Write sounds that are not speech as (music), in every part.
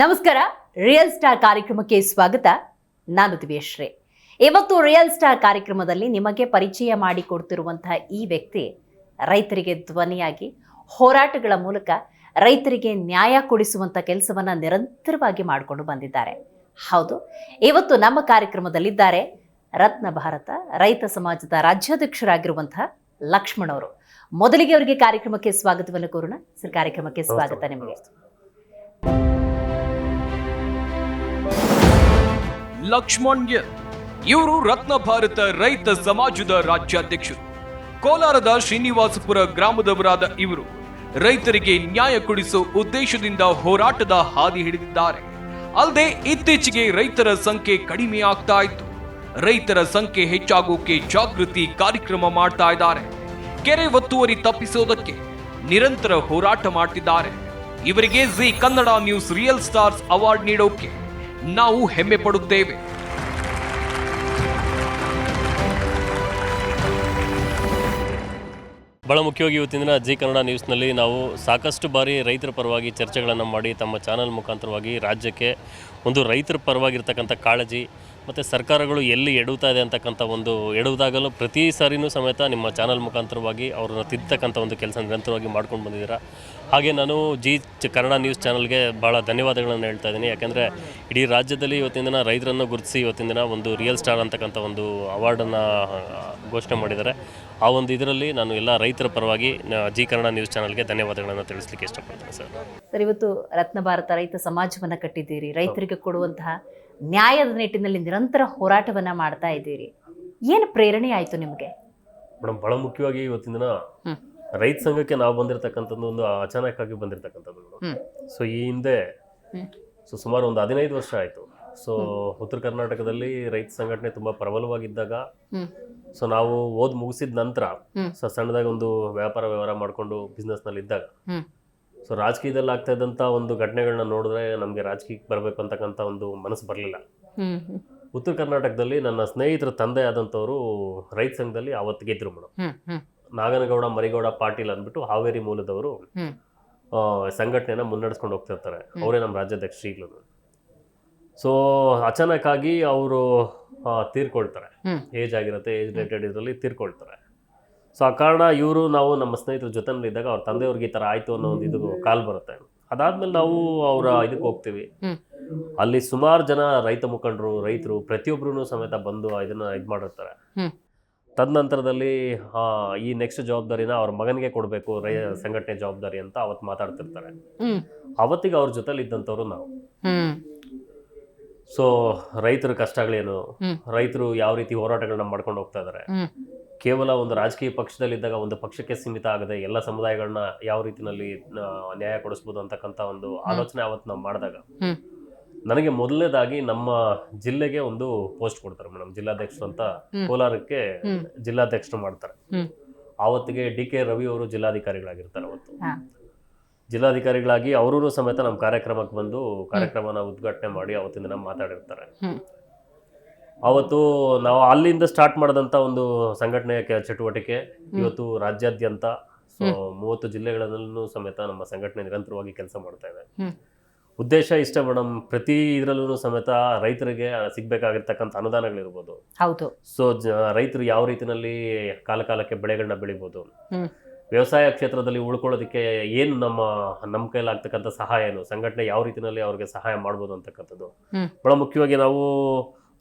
ನಮಸ್ಕಾರ. Real star ಕಾರ್ಯಕ್ರಮಕ್ಕೆ ಸ್ವಾಗತ. ನಾನು ದಿವ್ಯಶ್ರೀ. ಇವತ್ತು ರಿಯಲ್ ಸ್ಟಾರ್ ಕಾರ್ಯಕ್ರಮದಲ್ಲಿ ನಿಮಗೆ ಪರಿಚಯ ಮಾಡಿಕೊಡ್ತಿರುವಂತಹ ಈ ವ್ಯಕ್ತಿ ರೈತರಿಗೆ ಧ್ವನಿಯಾಗಿ ಹೋರಾಟಗಳ ಮೂಲಕ ರೈತರಿಗೆ ನ್ಯಾಯ ಕೊಡಿಸುವಂಥ ಕೆಲಸವನ್ನ ನಿರಂತರವಾಗಿ ಮಾಡಿಕೊಂಡು ಬಂದಿದ್ದಾರೆ. ಹೌದು ಇವತ್ತು ನಮ್ಮ ಕಾರ್ಯಕ್ರಮದಲ್ಲಿದ್ದಾರೆ ರತ್ನ ಭಾರತ ರೈತ ಸಮಾಜದ ರಾಜ್ಯಾಧ್ಯಕ್ಷರಾಗಿರುವಂತಹ ಲಕ್ಷ್ಮಣ್ ಅವರು. ಮೊದಲಿಗೆ ಅವರಿಗೆ ಕಾರ್ಯಕ್ರಮಕ್ಕೆ ಸ್ವಾಗತವನ್ನು ಕೋರೋಣ. ಸರ್ ಕಾರ್ಯಕ್ರಮಕ್ಕೆ ಸ್ವಾಗತ ನಿಮಗೆ. ಲಕ್ಷ್ಮಣ್ ಗಿರ್ ಇವರು ರತ್ನ ಭಾರತ ರೈತ ಸಮಾಜದ ರಾಜ್ಯಾಧ್ಯಕ್ಷರು. ಕೋಲಾರದ ಶ್ರೀನಿವಾಸಪುರ ಗ್ರಾಮದವರಾದ ಇವರು. ರೈತರಿಗೆ ನ್ಯಾಯ ಕೊಡಿಸೋ ಉದ್ದೇಶದಿಂದ ಹೋರಾಟದ ಹಾದಿ ಹಿಡಿದಿದ್ದಾರೆ. ಅಲ್ಲದೆ ಇತ್ತೀಚೆಗೆ ರೈತರ ಸಂಖ್ಯೆ ಕಡಿಮೆ ಆಗ್ತಾ ಇತ್ತು. ರೈತರ ಸಂಖ್ಯೆ ಹೆಚ್ಚಾಗೋಕೆ ಜಾಗೃತಿ ಕಾರ್ಯಕ್ರಮ ಮಾಡ್ತಾ ಇದ್ದಾರೆ. ಕೆರೆ ಒತ್ತುವರಿ ತಪ್ಪಿಸೋದಕ್ಕೆ ನಿರಂತರ ಹೋರಾಟ ಮಾಡ್ತಿದ್ದಾರೆ. ಇವರಿಗೆ Zee Kannada news real stars award ನೀಡೋಕೆ ನಾವು ಹೆಮ್ಮೆ ಪಡುತ್ತೇವೆ. ಬಹಳ ಮುಖ್ಯವಾಗಿ ಇವತ್ತಿನ ದಿನ ಜಿ ಕನ್ನಡ ನ್ಯೂಸ್ನಲ್ಲಿ ನಾವು ಸಾಕಷ್ಟು ಬಾರಿ ರೈತರ ಪರವಾಗಿ ಚರ್ಚೆಗಳನ್ನು ಮಾಡಿ ತಮ್ಮ ಚಾನಲ್ ಮುಖಾಂತರವಾಗಿ ರಾಜ್ಯಕ್ಕೆ ಒಂದು ರೈತರ ಪರವಾಗಿರ್ತಕ್ಕಂಥ ಕಾಳಜಿ ಮತ್ತು ಸರ್ಕಾರಗಳು ಎಲ್ಲಿ ಎಡುತ್ತಾ ಇದೆ ಅಂತಕ್ಕಂಥ ಒಂದು ಎಡುವುದಾಗಲೂ ಪ್ರತಿ ಸಾರಿನೂ ಸಮೇತ ನಿಮ್ಮ ಚಾನಲ್ ಮುಖಾಂತರವಾಗಿ ಅವ್ರನ್ನ ತಿದ್ದತಕ್ಕಂಥ ಒಂದು ಕೆಲಸ ನಿರಂತರವಾಗಿ ಮಾಡ್ಕೊಂಡು ಬಂದಿದ್ದೀರಾ? ಹಾಗೆ ನಾನು ಜಿ ಕನ್ನಡ ನ್ಯೂಸ್ ಚಾನಲ್ಗೆ ಭಾಳ ಧನ್ಯವಾದಗಳನ್ನು ಹೇಳ್ತಾ ಇದ್ದೀನಿ. ಯಾಕೆಂದರೆ ಇಡೀ ರಾಜ್ಯದಲ್ಲಿ ಇವತ್ತಿನ ದಿನ ರೈತರನ್ನು ಗುರುತಿಸಿ ಇವತ್ತಿನ ದಿನ ಒಂದು ರಿಯಲ್ ಸ್ಟಾರ್ ಅಂತಕ್ಕಂಥ ಒಂದು ಅವಾರ್ಡನ್ನು ಘೋಷಣೆ ಮಾಡಿದ್ದಾರೆ. ಆ ಒಂದು ಇದರಲ್ಲಿ ನಾನು ಎಲ್ಲ ರೈತರ ಪರವಾಗಿ ಜಿ ಕನ್ನಡ ನ್ಯೂಸ್ ಚಾನಲ್ಗೆ ಧನ್ಯವಾದಗಳನ್ನು ತಿಳಿಸ್ಲಿಕ್ಕೆ ಇಷ್ಟಪಡ್ತೇನೆ ಸರ್. ಸರ್, ಇವತ್ತು ರತ್ನ ಭಾರತ ರೈತ ಸಮಾಜವನ್ನು ಕಟ್ಟಿದ್ದೀರಿ. ರೈತರಿಗೆ ಕೊಡುವಂತಹ ನ್ಯಾಯದ ನಿಟ್ಟಿನಲ್ಲಿ ನಿರಂತರ ಹೋರಾಟವನ್ನ ಮಾಡ್ತಾ ಇದ್ದೀರಿ ಏನು ಪ್ರೇರಣೆ ಆಯ್ತು ನಿಮಗೆ ಮೇಡಮ್ ಬಹಳ ಮುಖ್ಯವಾಗಿ ಇವತ್ತಿನ ದಿನ ರೈತ ಸಂಘಕ್ಕೆ ನಾವು ಬಂದಿರತಕ್ಕಂಥದ್ದು ಒಂದು ಅಚಾನಕ್ ಆಗಿ ಬಂದಿರತಕ್ಕಂಥದ್ದು ಮೇಡಮ್ ಸೊ ಈ ಹಿಂದೆ. ಸೊ ಸುಮಾರು ಒಂದು ಹದಿನೈದು ವರ್ಷ ಆಯಿತು ಸೊ ಉತ್ತರ ಕರ್ನಾಟಕದಲ್ಲಿ ರೈತ ಸಂಘಟನೆ ತುಂಬಾ ಪ್ರಬಲವಾಗಿದ್ದಾಗ. ಸೊ ನಾವು ಓದ್ ಮುಗಿಸಿದ ನಂತರ. ಸೊ ಸಣ್ಣದಾಗಿ ಒಂದು ವ್ಯಾಪಾರ ವ್ಯವಹಾರ ಮಾಡಿಕೊಂಡು ಬಿಸ್ನೆಸ್ನಲ್ಲಿ ಇದ್ದಾಗ ಹ್ಮ್. ಸೊ ರಾಜಕೀಯದಲ್ಲಿ ಆಗ್ತಾ ಇದ್ದಂಥ ಒಂದು ಘಟನೆಗಳನ್ನ ನೋಡಿದ್ರೆ ನಮಗೆ ರಾಜಕೀಯಕ್ಕೆ ಬರಬೇಕು ಅಂತಕ್ಕಂಥ ಒಂದು ಮನಸ್ಸು ಬರಲಿಲ್ಲ. ಉತ್ತರ ಕರ್ನಾಟಕದಲ್ಲಿ ನನ್ನ ಸ್ನೇಹಿತರ ತಂದೆ ಆದಂಥವರು ರೈತ ಸಂಘದಲ್ಲಿ ಅವತ್ತು ಇದ್ರು ಮೇಡಮ್ ನಾಗನಗೌಡ ಮರಿಗೌಡ ಪಾಟೀಲ್ ಅಂದ್ಬಿಟ್ಟು ಹಾವೇರಿ ಮೂಲದವರು ಸಂಘಟನೆನ ಮುನ್ನಡೆಸ್ಕೊಂಡು ಹೋಗ್ತಿರ್ತಾರೆ. ಅವರೇ ನಮ್ಮ ರಾಜ್ಯಾಧ್ಯಕ್ಷ ಈಗಲೂ. ಸೊ ಅಚಾನಕ್ ಆಗಿ ಅವರು ತೀರ್ಕೊಳ್ತಾರೆ. ಏಜ್ ಆಗಿರುತ್ತೆ ಏಜ್ ರಿಲೇಟೆಡ್ ಇದರಲ್ಲಿ ತೀರ್ಕೊಳ್ತಾರೆ. ಸೊ ಆ ಕಾರಣ ಇವರು ನಾವು ನಮ್ಮ ಸ್ನೇಹಿತರ ಜೊತೆನಲ್ಲಿದ್ದಾಗ ಅವ್ರ ತಂದೆಯವ್ರಿಗೆ ಈ ಥರ ಆಯಿತು ಅನ್ನೋ ಒಂದು ಇದು ಕಾಲ್ ಬರುತ್ತೆ. ಅದಾದ್ಮೇಲೆ ನಾವು ಅವರ ಇದಕ್ಕೆ ಹೋಗ್ತೀವಿ. ಅಲ್ಲಿ ಸುಮಾರು ಜನ ರೈತ ಮುಖಂಡರು ರೈತರು ಪ್ರತಿಯೊಬ್ಬರೂ ಸಮೇತ ಬಂದು ಇದನ್ನ ಇದು ಮಾಡಿರ್ತಾರೆ. ತದನಂತರದಲ್ಲಿ ಈ ನೆಕ್ಸ್ಟ್ ಜವಾಬ್ದಾರಿನ ಅವ್ರ ಮಗನಿಗೆ ಕೊಡಬೇಕು ರೈ ಸಂಘಟನೆ ಜವಾಬ್ದಾರಿ ಅಂತ ಅವತ್ತು ಮಾತಾಡ್ತಿರ್ತಾರೆ. ಅವತ್ತಿಗೆ ಅವ್ರ ಜೊತೆಲಿ ಇದ್ದಂಥವ್ರು ನಾವು. ಸೊ ರೈತರ ಕಷ್ಟಗಳೇನು? ರೈತರು ಯಾವ ರೀತಿ ಹೋರಾಟಗಳನ್ನ ಮಾಡ್ಕೊಂಡು ಹೋಗ್ತಾ ಇದ್ದಾರೆ ಹ್ಮ್. ಕೇವಲ ಒಂದು ರಾಜಕೀಯ ಪಕ್ಷದಲ್ಲಿದ್ದಾಗ ಒಂದು ಪಕ್ಷಕ್ಕೆ ಸೀಮಿತ ಆಗದೆ ಎಲ್ಲ ಸಮುದಾಯಗಳನ್ನ ಯಾವ ರೀತಿನಲ್ಲಿ ನ್ಯಾಯ ಕೊಡಿಸ್ಬೋದು ಅಂತಕ್ಕಂಥ ಒಂದು ಆಲೋಚನೆ ಅವತ್ತು ನಾವು ಮಾಡಿದಾಗ ನನಗೆ ಮೊದಲನೇದಾಗಿ ನಮ್ಮ ಜಿಲ್ಲೆಗೆ ಒಂದು ಪೋಸ್ಟ್ ಕೊಡ್ತಾರೆ ಮೇಡಮ್ ಜಿಲ್ಲಾಧ್ಯಕ್ಷರು ಅಂತ ಕೋಲಾರಕ್ಕೆ. ಜಿಲ್ಲಾಧ್ಯಕ್ಷರು ಮಾಡ್ತಾರೆ. ಆವತ್ತಿಗೆ ಡಿ ಕೆ ರವಿ ಅವರು ಜಿಲ್ಲಾಧಿಕಾರಿಗಳಾಗಿರ್ತಾರೆ ಅವತ್ತು. ಜಿಲ್ಲಾಧಿಕಾರಿಗಳಾಗಿ ಅವರು ಸಮೇತ ನಮ್ಮ ಕಾರ್ಯಕ್ರಮಕ್ಕೆ ಬಂದು ಕಾರ್ಯಕ್ರಮನ ಉದ್ಘಾಟನೆ ಮಾಡಿ ಅವತ್ತಿನ ಮಾತಾಡಿರ್ತಾರೆ. ಅವತ್ತು ನಾವು ಅಲ್ಲಿಂದ ಸ್ಟಾರ್ಟ್ ಮಾಡಿದಂಥ ಒಂದು ಸಂಘಟನೆಯ ಕೆ- ಚಟುವಟಿಕೆ ಇವತ್ತು ರಾಜ್ಯಾದ್ಯಂತ ಸೊ ಮೂವತ್ತು ಜಿಲ್ಲೆಗಳಲ್ಲೂ ಸಮೇತ ನಮ್ಮ ಸಂಘಟನೆ ನಿರಂತರವಾಗಿ ಕೆಲಸ ಮಾಡ್ತಾ ಇದೆ. ಹ್ಮ್. ಉದ್ದೇಶ ಇಷ್ಟ ಮೇಡಮ್ ಪ್ರತಿ ಇದರಲ್ಲೂ ಸಮೇತ ರೈತರಿಗೆ ಸಿಗ್ಬೇಕಾಗಿರ್ತಕ್ಕಂಥ ಅನುದಾನಗಳಿರ್ಬೋದು. ಹೌದು. ಸೊ ಜ ರೈತರು ಯಾವ ರೀತಿನಲ್ಲಿ ಕಾಲ ಕಾಲಕ್ಕೆ ಬೆಳೆಗಳನ್ನ ಬೆಳಿಬೋದು. ಹ್ಮ್. ವ್ಯವಸಾಯ ಕ್ಷೇತ್ರದಲ್ಲಿ ಉಳ್ಕೊಳ್ಳೋದಕ್ಕೆ ಏನು ನಮ್ಮ ನಮ್ಮ ಕೈಲಾಗ್ತಕ್ಕಂಥ ಸಹಾಯ ಏನು? ಸಂಘಟನೆ ಯಾವ ರೀತಿನಲ್ಲಿ ಅವ್ರಿಗೆ ಸಹಾಯ ಮಾಡ್ಬೋದು ಅಂತಕ್ಕಂಥದ್ದು. ಹ್ಮ್. ಬಹಳ ಮುಖ್ಯವಾಗಿ ನಾವು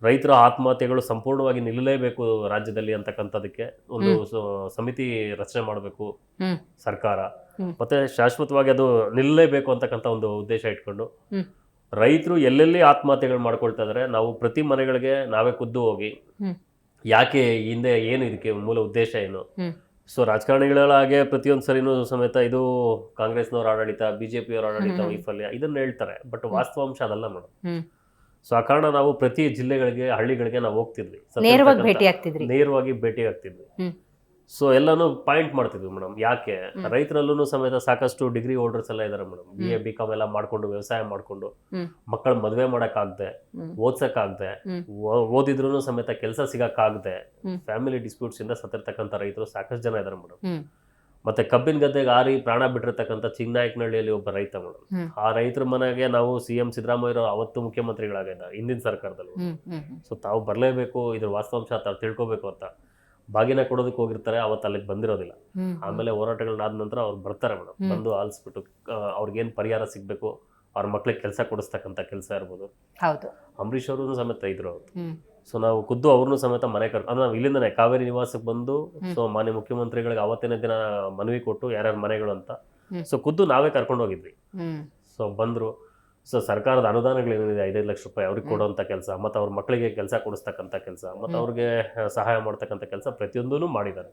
ರೈತರ ಆತ್ಮಹತ್ಯೆಗಳು ಸಂಪೂರ್ಣವಾಗಿ ನಿಲ್ಲಲೇಬೇಕು ರಾಜ್ಯದಲ್ಲಿ ಅಂತಕ್ಕಂಥದಕ್ಕೆ ಒಂದು ಸಮಿತಿ ರಚನೆ ಮಾಡಬೇಕು ಸರ್ಕಾರ. ಮತ್ತೆ ಶಾಶ್ವತವಾಗಿ ಅದು ನಿಲ್ಲಲೇಬೇಕು ಅಂತಕ್ಕಂಥ ಒಂದು ಉದ್ದೇಶ ಇಟ್ಕೊಂಡು ರೈತರು ಎಲ್ಲೆಲ್ಲಿ ಆತ್ಮಹತ್ಯೆಗಳು ಮಾಡ್ಕೊಳ್ತಾ ಇದಾರೆ ನಾವು ಪ್ರತಿ ಮನೆಗಳಿಗೆ ನಾವೇ ಖುದ್ದು ಹೋಗಿ ಯಾಕೆ ಹಿಂದೆ ಏನು ಇದಕ್ಕೆ ಮೂಲ ಉದ್ದೇಶ ಏನು. ಸೊ ರಾಜಕಾರಣಿಗಳಾಗೆ ಪ್ರತಿಯೊಂದು ಸರಿನೂ ಸಮೇತ ಇದು ಕಾಂಗ್ರೆಸ್ನವ್ರ ಆಡಳಿತ ಬಿಜೆಪಿಯವರ ಆಡಳಿತ. ವೈಫಲ್ಯ ಇದನ್ನ ಹೇಳ್ತಾರೆ. ಬಟ್ ವಾಸ್ತವಾಂಶ ಅದಲ್ಲ ಮೇಡಮ್. ಸೊ ಆ ಕಾರಣ ನಾವು ಪ್ರತಿ ಜಿಲ್ಲೆಗಳಿಗೆ ಹಳ್ಳಿಗಳಿಗೆ ನಾವು ಹೋಗ್ತಿದ್ವಿ ನೇರವಾಗಿ ಭೇಟಿ ಆಗ್ತಿದ್ವಿ ನೇರವಾಗಿ ಭೇಟಿ ಆಗ್ತಿದ್ವಿ. ಸೊ ಎಲ್ಲಾನು ಪಾಯಿಂಟ್ ಮಾಡ್ತಿದ್ವಿ ಮೇಡಮ್ ಯಾಕೆ. ರೈತರಲ್ಲೂ ಸಮೇತ ಸಾಕಷ್ಟು ಡಿಗ್ರಿ ಹೋಲ್ಡರ್ಸ್ ಎಲ್ಲ ಇದಾರೆ madam B A B com ಎಲ್ಲ ಮಾಡ್ಕೊಂಡು ವ್ಯವಸಾಯ ಮಾಡ್ಕೊಂಡು. ಮಕ್ಕಳ ಮದುವೆ ಮಾಡಕ್ಕಾಗ್ದೆ. ಓದ್ಸಕ್ಕಾಗ್ದೆ. ಓದಿದ್ರು ಸಮೇತ ಕೆಲಸ ಸಿಗಕ್ಕಾಗ್ದೆ. ಫ್ಯಾಮಿಲಿ ಡಿಸ್ಪ್ಯೂಟ್ಸ್ ಇಂದ ಸತ್ತಿರ್ತಕ್ಕಂಥ ರೈತರು ಸಾಕಷ್ಟು ಜನ ಇದಾರೆ ಮೇಡಮ್. ಮತ್ತೆ ಕಬ್ಬಿನ ಗದ್ದೆಗೆ ಆರಿ ಪ್ರಾಣ ಬಿಟ್ಟಿರ್ತಕ್ಕಂಥ ಚಿಕ್ಕನಾಯಕನಹಳ್ಳಿಯಲ್ಲಿ ಒಬ್ಬ ರೈತ ಮೇಡಮ್ ಆ ರೈತರ ಮನೆಗೆ ನಾವು ಸಿ ಎಂ ಸಿದ್ದರಾಮಯ್ಯ ಅವತ್ತು ಮುಖ್ಯಮಂತ್ರಿಗಳಾಗಿದ್ದಾರೆ ಹಿಂದಿನ ಸರ್ಕಾರದಲ್ಲಿ. ಸೊ ತಾವು ಬರಲೇಬೇಕು ಇದ್ರ ವಾಸ್ತವಾಂಶ ತಾವು ತಿಳ್ಕೊಬೇಕು ಅಂತ. ಬಾಗಿನ ಕೊಡೋದಕ್ಕೆ ಹೋಗಿರ್ತಾರೆ ಅವತ್ತು ಅಲ್ಲಿಗೆ ಬಂದಿರೋದಿಲ್ಲ. ಆಮೇಲೆ ಹೋರಾಟಗಳನ್ನಾದ ನಂತರ ಅವ್ರು ಬರ್ತಾರೆ ಮೇಡಮ್. ಬಂದು ಆಲಿಸ್ಬಿಟ್ಟು ಅವ್ರಿಗೇನು ಪರಿಹಾರ ಸಿಗಬೇಕು ಅವ್ರ ಮಕ್ಳಿಗೆ ಕೆಲಸ ಕೊಡಿಸ್ತಕ್ಕಂಥ ಕೆಲಸ ಇರ್ಬೋದು. ಹೌದು. ಅಂಬರೀಷ್ ಅವರು ಸಮೇತ ಇದ್ರು ಅವ್ರು. ಸೊ ನಾವು ಖುದ್ದು ಅವ್ರನ್ನೂ ಸಮೇತ ಮನೆ ಕರ್ ಅಂದ್ರೆ ನಾವು ಇಲ್ಲಿಂದನೇ ಕಾವೇರಿ ನಿವಾಸಕ್ಕೆ ಬಂದು. ಸೊ ಮಾನ್ಯ ಮುಖ್ಯಮಂತ್ರಿಗಳಿಗೆ ಅವತ್ತಿನ ದಿನ ಮನವಿ ಕೊಟ್ಟು ಯಾರ್ಯಾರ ಮನೆಗಳು ಅಂತ. ಸೊ ಖುದ್ದು ನಾವೇ ಕರ್ಕೊಂಡು ಹೋಗಿದ್ವಿ. ಸೊ ಬಂದ್ರು. ಸೊ ಸರ್ಕಾರದ ಅನುದಾನಗಳೇನಿದೆ ಐದೈದು ಲಕ್ಷ ರೂಪಾಯಿ ಅವ್ರಿಗೆ ಕೊಡುವಂತ ಕೊಡುವಂಥ ಕೆಲಸ ಮತ್ತು ಅವ್ರ ಮಕ್ಕಳಿಗೆ ಕೆಲಸ ಕೊಡಿಸ್ತಕ್ಕಂಥ ಕೆಲಸ ಮತ್ತು. ಅವ್ರಿಗೆ ಸಹಾಯ ಮಾಡ್ತಕ್ಕಂಥ ಕೆಲಸ ಪ್ರತಿಯೊಂದೂ ಮಾಡಿದ್ದಾರೆ.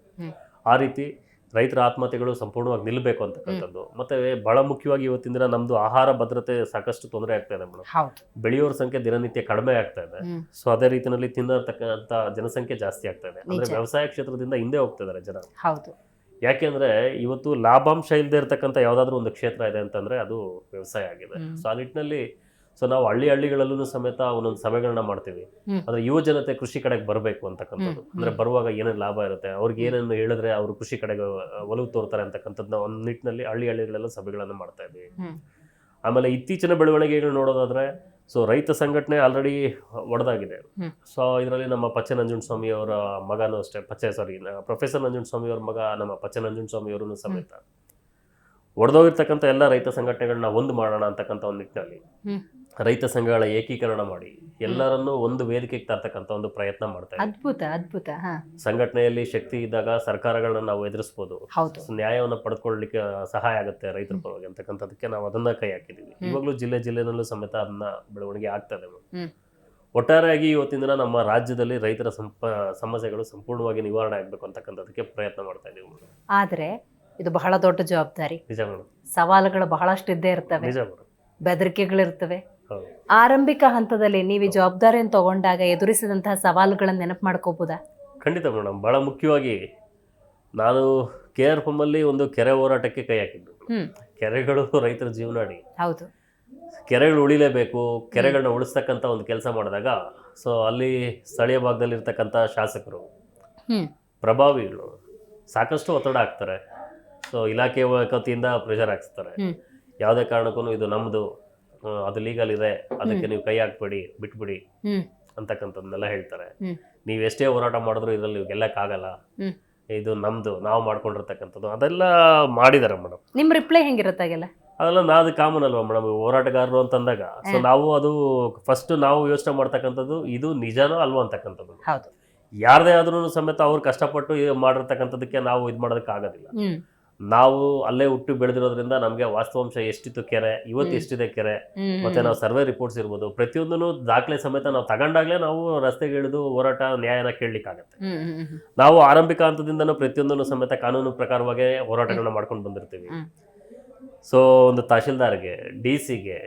ಆ ರೀತಿ ರೈತರ ಆತ್ಮಹತ್ಯೆಗಳು ಸಂಪೂರ್ಣವಾಗಿ ನಿಲ್ಲಬೇಕು ಅಂತಕ್ಕಂಥದ್ದು ಮತ್ತೆ ಬಹಳ ಮುಖ್ಯವಾಗಿ ಇವತ್ತಿನ ದಿನ ನಮ್ದು ಆಹಾರ ಭದ್ರತೆ ಸಾಕಷ್ಟು ತೊಂದರೆ ಆಗ್ತಾ ಇದೆ ಮೇಡಮ್. ಬೆಳೆಯೋರ ಸಂಖ್ಯೆ ದಿನನಿತ್ಯ ಕಡಿಮೆ ಆಗ್ತಾ ಇದೆ. ಸೊ ಅದೇ ರೀತಿಯಲ್ಲಿ ತಿನ್ನತಕ್ಕಂತ ಜನಸಂಖ್ಯೆ ಜಾಸ್ತಿ ಆಗ್ತಾ ಇದೆ. ಅಂದ್ರೆ ವ್ಯವಸಾಯ ಕ್ಷೇತ್ರದಿಂದ ಹಿಂದೆ ಹೋಗ್ತಾ ಇದಾರೆ ಜನ. ಹೌದು. ಯಾಕೆಂದ್ರೆ ಇವತ್ತು ಲಾಭಾಂಶ ಇಲ್ಲದೆ ಇರತಕ್ಕಂಥ ಯಾವ್ದಾದ್ರು ಒಂದು ಕ್ಷೇತ್ರ ಇದೆ ಅಂತಂದ್ರೆ ಅದು ವ್ಯವಸಾಯ ಆಗಿದೆ. ಸೊ ಆ ನಿಟ್ಟಿನಲ್ಲಿ ಸೊ ನಾವು ಹಳ್ಳಿ ಹಳ್ಳಿಗಳಲ್ಲೂ ಸಮೇತ ಒಂದೊಂದು ಸಭೆಗಳನ್ನ ಮಾಡ್ತೀವಿ. ಅಂದ್ರೆ ಯುವ ಜನತೆ ಕೃಷಿ ಕಡೆಗೆ ಬರಬೇಕು ಅಂತಕ್ಕಂಥದ್ದು. ಅಂದ್ರೆ ಬರುವಾಗ ಏನೇನು ಲಾಭ ಇರುತ್ತೆ ಅವ್ರಿಗೆ ಏನೇನು ಹೇಳಿದ್ರೆ ಅವರು ಕೃಷಿ ಕಡೆಗೆ ಒಲವು ತೋರ್ತಾರೆ ಅಂತಕ್ಕಂಥದ್ದು ಒಂದು ನಿಟ್ಟಿನಲ್ಲಿ ಹಳ್ಳಿ ಹಳ್ಳಿಗಳೆಲ್ಲ ಸಭೆಗಳನ್ನು ಮಾಡ್ತಾ ಇದ್ವಿ. ಆಮೇಲೆ ಇತ್ತೀಚಿನ ಬೆಳವಣಿಗೆಗಳು ನೋಡೋದಾದ್ರೆ ಸೊ ರೈತ ಸಂಘಟನೆ ಆಲ್ರೆಡಿ ಒಡೆದಾಗಿದೆ. ಸೊ ಇದರಲ್ಲಿ ನಮ್ಮ ಪಚ್ಚೆ ಸ್ವಾಮಿ ಅವರ ಮಗನೂ ಅಷ್ಟೇ ಪಚ್ಚೆ ಸಾರಿ ಪ್ರೊಫೆಸರ್ ಸ್ವಾಮಿ ಅವರ ಮಗ ನಮ್ಮ ಪಚ್ಚೆ ಸ್ವಾಮಿ ಅವರೂ ಸಮೇತ. ಒಡೆದೋಗಿರ್ತಕ್ಕಂಥ ಎಲ್ಲ ರೈತ ಸಂಘಟನೆಗಳನ್ನ ಒಂದು ಮಾಡೋಣ ಅಂತಕ್ಕಂಥ ಒಂದು ನಿಟ್ಟಿನಲ್ಲಿ. ರೈತ ಸಂಘಗಳ ಏಕೀಕರಣ ಮಾಡಿ ಎಲ್ಲರನ್ನೂ ಒಂದು ವೇದಿಕೆಗೆ ತರ್ತಕ್ಕಂತ ಒಂದು ಪ್ರಯತ್ನ ಮಾಡ್ತಾರೆ ಅದ್ಭುತ ಅದ್ಭುತ ಸಂಘಟನೆಯಲ್ಲಿ ಶಕ್ತಿ ಇದ್ದಾಗ ಸರ್ಕಾರಗಳನ್ನ ನಾವು ಎದುರಿಸಬಹುದು ನ್ಯಾಯವನ್ನು ಪಡ್ಕೊಳ್ಳಿಕ್ಕೆ ಸಹಾಯ ಆಗುತ್ತೆ ರೈತರ ಪರವಾಗಿ ಅಂತಕ್ಕಂಥದಕ್ಕೆ ನಾವು ಅದನ್ನ ಕೈ ಹಾಕಿದೀವಿ. ಇವಾಗಲೂ ಜಿಲ್ಲೆ ಜಿಲ್ಲೆನಲ್ಲೂ ಸಮೇತ ಅದನ್ನ ಬೆಳವಣಿಗೆ ಆಗ್ತದೆ. ಒಟ್ಟಾರೆಯಾಗಿ ಇವತ್ತಿನ ದಿನ ನಮ್ಮ ರಾಜ್ಯದಲ್ಲಿ ರೈತರ ಸಂಪ ಸಮಸ್ಯೆಗಳು ಸಂಪೂರ್ಣವಾಗಿ ನಿವಾರಣೆ ಆಗಬೇಕು ಅಂತಕ್ಕಂಥದಕ್ಕೆ ಪ್ರಯತ್ನ ಮಾಡ್ತಾ ಇದೀವಿ ಆದ್ರೆ ಇದು ಬಹಳ ದೊಡ್ಡ ಜವಾಬ್ದಾರಿ. ನಿಜ ಸವಾಲುಗಳು ಬಹಳಷ್ಟು ಇದ್ದೇ ಇರ್ತವೆ. ನಿಜ ಬೆದರಿಕೆಗಳಿರ್ತವೆ. ಆರಂಭಿಕ ಹಂತದಲ್ಲಿ ನೀವು ಈ ಜವಾಬ್ದಾರಿಯನ್ನು ತಗೊಂಡಾಗ ಎದುರಿಸಿದಂತಹ ಸವಾಲುಗಳನ್ನು ನೆನಪು ಮಾಡ್ಕೋಬೋದಾ? ಖಂಡಿತ ಮೇಡಮ್ ಬಹಳ ಮುಖ್ಯವಾಗಿ ನಾನು ಕೆ ಆರ್ ಅಲ್ಲಿ ಒಂದು ಕೆರೆ ಹೋರಾಟಕ್ಕೆ ಕೈ ಹಾಕಿದ್ದು. ಹ್ಮ್. ಕೆರೆಗಳು ರೈತರ ಜೀವನಾಡಿ. ಹೌದು. ಕೆರೆಗಳು ಉಳಿಲೇಬೇಕು ಕೆರೆಗಳನ್ನ ಉಳಿಸ್ತಕ್ಕಂಥ ಒಂದು ಕೆಲಸ ಮಾಡಿದಾಗ ಸೊ ಅಲ್ಲಿ ಸ್ಥಳೀಯ ಭಾಗದಲ್ಲಿ ಇರ್ತಕ್ಕಂಥ ಶಾಸಕರು ಹ್ಮ್. ಪ್ರಭಾವಿಗಳು ಸಾಕಷ್ಟು ಒತ್ತಡ ಹಾಕ್ತಾರೆ. ಸೊ ಇಲಾಖೆ ವತಿಯಿಂದ ಪ್ರೆಷರ್ ಹಾಕ್ಸ್ತಾರೆ. ಹ್ಮ್. ಯಾವುದೇ ಕಾರಣಕ್ಕೂ ಇದು ನಮ್ಮದು ಅದು ಲೀಗಲ್ ಇದೆ ಅದಕ್ಕೆ ನೀವು ಕೈ ಹಾಕ್ಬೇಡಿ ಬಿಟ್ಬಿಡಿ ಅಂತಕ್ಕಂಥದ್ನೆಲ್ಲ ಅಂತಕ್ಕಂಥದ್ದನ್ನೆಲ್ಲ ಹೇಳ್ತಾರೆ. ನೀವು ಎಷ್ಟೇ ಹೋರಾಟ ಮಾಡಿದ್ರು ಇದರಲ್ಲಿ ನೀವು ಗೆಲ್ಲಕ್ಕಾಗಲ್ಲ. ಇದು ನಮ್ದು ನಾವು ಮಾಡ್ಕೊಂಡಿರ್ತಕ್ಕಂಥದ್ದು. ಅದೆಲ್ಲ ಮಾಡಿದಾರೆ ಮೇಡಮ್. ನಿಮ್ ರಿಪ್ಲೈ ಹೆಂಗಿರುತ್ತಾಗೆಲ್ಲ ಅದೆಲ್ಲ ನಾದು ಕಾಮನ್ ಅಲ್ವಾ ಮೇಡಮ್ ಅಂತ ಅಂತಂದಾಗ. ಸೊ ನಾವು ಅದು ಫಸ್ಟ್ ನಾವು ಯೋಚನೆ ಮಾಡ್ತಕ್ಕಂಥದ್ದು ಇದು ನಿಜನೋ ಅಲ್ವಾ ಅಂತಕ್ಕಂಥದ್ದು. ಯಾರದೇ ಆದ್ರೂ ಸಮೇತ ಅವ್ರು ಕಷ್ಟಪಟ್ಟು ಮಾಡಿರ್ತಕ್ಕಂಥದಕ್ಕೆ ನಾವು ಇದು ಮಾಡೋದಕ್ಕೆ ಆಗೋದಿಲ್ಲ. ಹ್ಮ್. ನಾವು ಅಲ್ಲೇ ಹುಟ್ಟು ಬೆಳೆದಿರೋದ್ರಿಂದ ನಮಗೆ ವಾಸ್ತವಾಂಶ ಎಷ್ಟಿತ್ತು ಕೆರೆ ಇವತ್ತು. ಎಷ್ಟಿದೆ ಕೆರೆ ಮತ್ತೆ ನಾವು ಸರ್ವೆ ರಿಪೋರ್ಟ್ಸ್ ಇರ್ಬೋದು. ಪ್ರತಿಯೊಂದನ್ನು ದಾಖಲೆ ಸಮೇತ ನಾವು ತಗೊಂಡಾಗ್ಲೇ ನಾವು ರಸ್ತೆಗೆ ಇಳಿದು ಹೋರಾಟ ನ್ಯಾಯನ ಕೇಳಲಿಕ್ಕಾಗತ್ತೆ. ನಾವು ಆರಂಭಿಕ ಹಂತದಿಂದನೂ ಪ್ರತಿಯೊಂದನ್ನು ಸಮೇತ ಕಾನೂನು ಪ್ರಕಾರವಾಗಿ ಹೋರಾಟಗಳನ್ನ ಮಾಡ್ಕೊಂಡು ಬಂದಿರ್ತೀವಿ. ಸೊ ಒಂದು ತಹಶೀಲ್ದಾರ್ಗೆ ಡಿ ಸಿಗೆ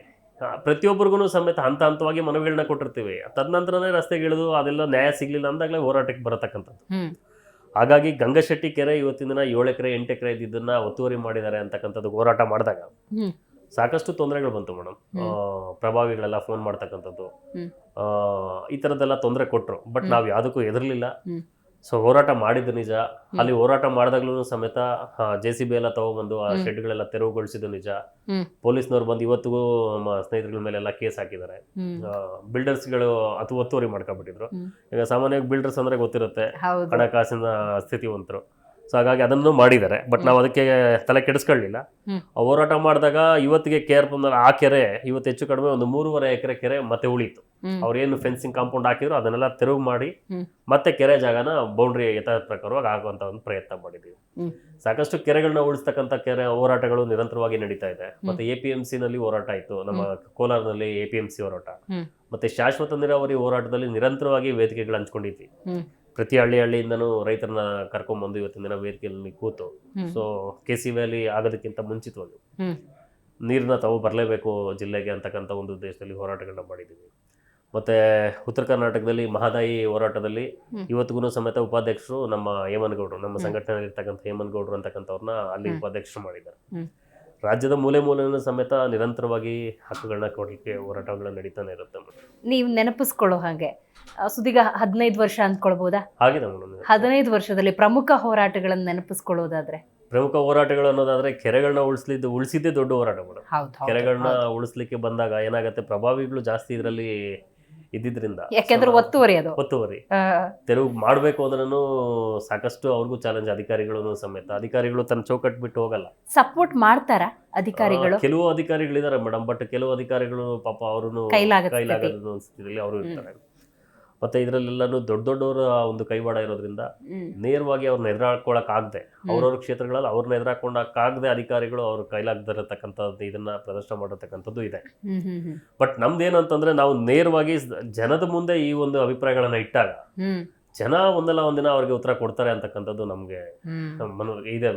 ಪ್ರತಿಯೊಬ್ಬರಿಗೂ ಸಮೇತ ಹಂತ ಹಂತವಾಗಿ ಮನವಿಗಳನ್ನ ಕೊಟ್ಟಿರ್ತೀವಿ. ತದನಂತರನೇ ರಸ್ತೆಗೆ ಇಳಿದು ಅದೆಲ್ಲ ನ್ಯಾಯ ಸಿಗ್ಲಿಲ್ಲ ಅಂದಾಗಲೇ ಹೋರಾಟಕ್ಕೆ ಬರತಕ್ಕಂಥದ್ದು. ಹಾಗಾಗಿ ಗಂಗಶೆಟ್ಟಿ ಕೆರೆ ಇವತ್ತಿನ ದಿನ ಏಳು ಎಕರೆ ಎಂಟು ಎಕರೆ ಇದ್ದಿದ್ದನ್ನ ಒತ್ತುವರಿ ಮಾಡಿದ್ದಾರೆ ಅಂತಕ್ಕಂಥದ್ದು ಹೋರಾಟ ಮಾಡಿದಾಗ ಸಾಕಷ್ಟು ತೊಂದರೆಗಳು ಬಂತು ಮೇಡಮ್. ಪ್ರಭಾವಿಗಳೆಲ್ಲ ಫೋನ್ ಮಾಡ್ತಕ್ಕಂಥದ್ದು ಆ, ಈ ಥರದ್ದೆಲ್ಲ ತೊಂದರೆ ಕೊಟ್ಟರು ಬಟ್. ನಾವು ಯಾವುದಕ್ಕೂ ಎದುರಲಿಲ್ಲ ಹ್ಮ್. ಸೊ ಹೋರಾಟ ಮಾಡಿದ್ದು ನಿಜ. ಅಲ್ಲಿ ಹೋರಾಟ ಮಾಡಿದಾಗ್ಲೂ ಸಮೇತ ಜೆ ಸಿ ಬಿ ಎಲ್ಲ ತಗೊಂಡ್ಬಂದು ಆ ಶೆಡ್ ಶೆಡ್ಗಳೆಲ್ಲ ತೆರವುಗೊಳಿಸಿದ್ದು ನಿಜ. ಪೊಲೀಸ್ನವ್ರು ಬಂದು ಇವತ್ತಿಗೂ ನಮ್ಮ ಮೇಲೆ ಮೇಲೆಲ್ಲ ಕೇಸ್ ಹಾಕಿದ್ದಾರೆ. ಬಿಲ್ಡರ್ಸ್ ಬಿಲ್ಡರ್ಸ್ಗಳು ಅದು ಒತ್ತುವರಿ ಮಾಡ್ಕೊಂಡ್ಬಿಟ್ಟಿದ್ರು. ಈಗ ಸಾಮಾನ್ಯವಾಗಿ ಬಿಲ್ಡರ್ಸ್ ಅಂದ್ರೆ ಗೊತ್ತಿರುತ್ತೆ. ಹಣಕಾಸಿನ ಸ್ಥಿತಿವಂತರು. ಸೊ ಹಾಗಾಗಿ ಅದನ್ನು ಮಾಡಿದ್ದಾರೆ. ಬಟ್ ನಾವು ಅದಕ್ಕೆ ತಲೆ ಕೆಡಿಸ್ಕೊಳ್ಳಿಲ್ಲ. ಹೋರಾಟ ಮಾಡಿದಾಗ ಇವತ್ತಿಗೆ ಕೇರ್ ಆ ಕೆರೆ ಇವತ್ತು ಹೆಚ್ಚು ಕಡಿಮೆ ಒಂದು ಮೂರುವರೆ ಎಕರೆ ಕೆರೆ ಮತ್ತೆ ಉಳಿತು ಅವ್ರೇನು ಫೆನ್ಸಿಂಗ್ ಕಾಂಪೌಂಡ್ ಹಾಕಿದ್ರು ಅದನ್ನೆಲ್ಲ ತೆರವು ಮಾಡಿ ಮತ್ತೆ ಕೆರೆ ಜಾಗನ ಬೌಂಡ್ರಿ ಯಥಾ ಪ್ರಕಾರವಾಗಿ ಆಗುವಂತ ಒಂದು ಪ್ರಯತ್ನ ಮಾಡಿದೀವಿ ಸಾಕಷ್ಟು ಕೆರೆಗಳನ್ನ ಉಳಿಸ್ತಕ್ಕಂಥ ಕೆರೆ ಹೋರಾಟಗಳು ನಿರಂತರವಾಗಿ ನಡೀತಾ ಇದೆ. ಮತ್ತೆ ಎ ಪಿ ಎಂ ನಲ್ಲಿ ಹೋರಾಟ ಆಯ್ತು ನಮ್ಮ ಕೋಲಾರದಲ್ಲಿ ಎ ಪಿ ಎಂ ಸಿ ಹೋರಾಟ. ಮತ್ತೆ ಶಾಶ್ವತ ನೀರಾವರಿ ಹೋರಾಟದಲ್ಲಿ ನಿರಂತರವಾಗಿ ವೇದಿಕೆಗಳು ಹಂಚ್ಕೊಂಡಿದ್ವಿ. ಪ್ರತಿ ಹಳ್ಳಿ ಹಳ್ಳಿಯಿಂದನೂ ರೈತರನ್ನ ಕರ್ಕೊಂಡ್ಬಂದು ಇವತ್ತಿನ ದಿನ ವೇದಿಕೆಯಲ್ಲಿ ಕೂತು ಸೊ ಕೆ ಸಿ ವ್ಯಾಲಿ ಆಗೋದಕ್ಕಿಂತ ಮುಂಚಿತವಾಗಿ ನೀರನ್ನ ತಾವು ಬರಲೇಬೇಕು ಜಿಲ್ಲೆಗೆ ಅಂತಕ್ಕಂಥ ಒಂದು ಉದ್ದೇಶದಲ್ಲಿ ಹೋರಾಟಗಳನ್ನ ಮಾಡಿದ್ದೀವಿ ಮತ್ತೆ ಉತ್ತರ ಕರ್ನಾಟಕದಲ್ಲಿ ಮಹದಾಯಿ ಹೋರಾಟದಲ್ಲಿ. ಇವತ್ತಿಗೂ ಸಮೇತ ಉಪಾಧ್ಯಕ್ಷರು ನಮ್ಮ ಹೇಮನಗೌಡರು ನಮ್ಮ. ಸಂಘಟನೆಯಲ್ಲಿ ಇರ್ತಕ್ಕಂಥ ಹೇಮನಗೌಡರು ಅಂತಕ್ಕಂಥವ್ರನ್ನ ಅಲ್ಲಿ. ಉಪಾಧ್ಯಕ್ಷರು ಮಾಡಿದ್ದಾರೆ ರಾಜ್ಯದ ಮೂಲೆ ಮೂಲೆಯನ್ನು ಸಮೇತ ನಿರಂತರವಾಗಿ ಹಕ್ಕುಗಳನ್ನ ಕೊಡಲಿಕ್ಕೆ ಹೋರಾಟಗಳು ನಡೀತಾನೆ ಇರುತ್ತೆ. ನೀವು ನೆನಪಿಸ್ಕೊಳ್ಳೋ ಹಾಗೆ ಸುದೀಗ ಹದಿನೈದು ವರ್ಷ ಅಂದ್ಕೊಳ್ಬೋದಾ? ಆಗಿದೆ ಮೇಡಮ್. ಹದಿನೈದು ವರ್ಷದಲ್ಲಿ ಪ್ರಮುಖ ಹೋರಾಟಗಳನ್ನು ನೆನಪಿಸ್ಕೊಳ್ಳೋದಾದ್ರೆ? ಪ್ರಮುಖ ಹೋರಾಟಗಳು ಅನ್ನೋದಾದ್ರೆ ಕೆರೆಗಳನ್ನ ಉಳಿಸ್ಲಿದ್ದು ಉಳಿಸಿದ್ದೇ ದೊಡ್ಡ ಹೋರಾಟ ಮೇಡಮ್. ಕೆರೆಗಳನ್ನ ಉಳಿಸ್ಲಿಕ್ಕೆ ಬಂದಾಗ ಏನಾಗುತ್ತೆ? ಪ್ರಭಾವಿಗಳು ಜಾಸ್ತಿ ಇದರಲ್ಲಿ ಇದ್ದಿದ್ರಿಂದ. ಯಾಕೆಂದ್ರೆ ಒತ್ತುವರಿ ಅದು. ಒತ್ತುವರಿ. ತೆರವು ಮಾಡಬೇಕು ಅಂದ್ರೂ ಸಾಕಷ್ಟು ಅವ್ರಿಗೂ ಚಾಲೆಂಜ್ ಅಧಿಕಾರಿಗಳು ಸಮೇತ. ಅಧಿಕಾರಿಗಳು ತನ್ನ ಚೌಕಟ್ಟು ಬಿಟ್ಟು ಹೋಗಲ್ಲ. ಸಪೋರ್ಟ್ ಮಾಡ್ತಾರ ಅಧಿಕಾರಿಗಳು? ಕೆಲವು ಅಧಿಕಾರಿಗಳಿದ್ದಾರೆ ಮೇಡಮ್ ಬಟ್ ಕೆಲವು ಅಧಿಕಾರಿಗಳು ಪಾಪ ಅವರು ಕೈಲಾಗದ ಅವರು ಇರ್ತಾರೆ. ಮತ್ತೆ ಇದರಲ್ಲೆಲ್ಲೂ ದೊಡ್ಡ ದೊಡ್ಡವರ ಒಂದು ಕೈವಾಡ ಇರೋದ್ರಿಂದ ನೇರವಾಗಿ ಅವ್ರನ್ನ ಆಗದೆ ಅವ್ರವ್ರ ಕ್ಷೇತ್ರಗಳಲ್ಲಿ ಅವ್ರನ್ನ ಎದುರಾಕೊಂಡಕ್ಕಾಗದೆ ಅಧಿಕಾರಿಗಳು ಅವ್ರ ಕೈಲಾಗ್ದಿರತಕ್ಕಂಥದ್ದು ಇದನ್ನ ಪ್ರದರ್ಶನ ಮಾಡಿರ್ತಕ್ಕಂಥದ್ದು ಇದೆ. ಬಟ್ ನಮ್ದೇನಂತಂದ್ರೆ ನಾವು ನೇರವಾಗಿ ಜನದ ಮುಂದೆ ಈ ಒಂದು ಅಭಿಪ್ರಾಯಗಳನ್ನ ಇಟ್ಟಾಗ ಜನ ಒಂದಲ್ಲ ಒಂದಿನ ಅವ್ರಿಗೆ ಉತ್ತರ ಕೊಡ್ತಾರೆ ಅಂತಕ್ಕಂಥದ್ದು ನಮ್ಗೆ ಮನ ಇದೆ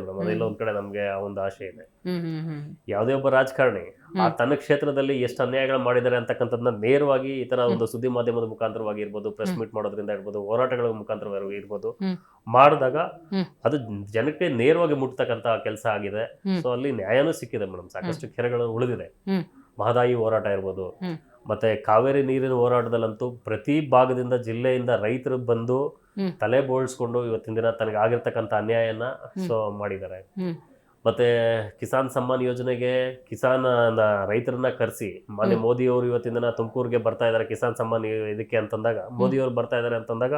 ಒಂದ್ ಕಡೆ ನಮ್ಗೆ ಆ ಒಂದು ಆಶೆ ಇದೆ. ಯಾವುದೇ ಒಬ್ಬ ರಾಜಕಾರಣಿ ಆ ತನ್ನ ಕ್ಷೇತ್ರದಲ್ಲಿ ಎಷ್ಟು ಅನ್ಯಾಯಗಳು ಮಾಡಿದ್ದಾರೆ ಅಂತಕ್ಕಂಥದ್ದನ್ನ ನೇರವಾಗಿ ಈ ತರ ಒಂದು ಸುದ್ದಿ ಮಾಧ್ಯಮದ ಮುಖಾಂತರವಾಗಿ ಇರ್ಬೋದು ಪ್ರೆಸ್ ಮೀಟ್ ಮಾಡೋದ್ರಿಂದ ಇರ್ಬೋದು ಹೋರಾಟಗಳ ಮುಖಾಂತರವಾಗಿ ಇರ್ಬೋದು ಮಾಡಿದಾಗ ಅದು ಜನಕ್ಕೆ ನೇರವಾಗಿ ಮುಟ್ತಕ್ಕಂತ ಕೆಲಸ ಆಗಿದೆ. ಸೊ ಅಲ್ಲಿ ನ್ಯಾಯನೂ ಸಿಕ್ಕಿದೆ ಮೇಡಮ್ ಸಾಕಷ್ಟು ಕೆರೆಗಳು ಉಳಿದಿದೆ. ಮಹದಾಯಿ ಹೋರಾಟ ಇರ್ಬೋದು. ಮತ್ತೆ ಕಾವೇರಿ ನೀರಿನ ಹೋರಾಟದಲ್ಲಂತೂ ಪ್ರತಿ ಭಾಗದಿಂದ ಜಿಲ್ಲೆಯಿಂದ ರೈತರು ಬಂದು. ತಲೆ ಬೋಳ್ಸ್ಕೊಂಡು ಇವತ್ತಿನ ದಿನ ತನಗೆ ಆಗಿರ್ತಕ್ಕಂಥ ಅನ್ಯಾಯನ ಸೊ ಮಾಡಿದ್ದಾರೆ ಮತ್ತೆ ಕಿಸಾನ್ ಸಮ್ಮಾನ್ ಯೋಜನೆಗೆ ಕಿಸಾನ್ ರೈತರನ್ನ ಕರೆಸಿ ಮಾನ್ಯ. ಮೋದಿ ಅವರು ಇವತ್ತಿನ ದಿನ ತುಮಕೂರಿಗೆ ಬರ್ತಾ ಇದ್ದಾರೆ ಕಿಸಾನ್ ಸಮ್ಮಾನ್ ಇದಕ್ಕೆ ಅಂತಂದಾಗ ಮೋದಿ ಅವರು ಬರ್ತಾ ಇದ್ದಾರೆ ಅಂತಂದಾಗ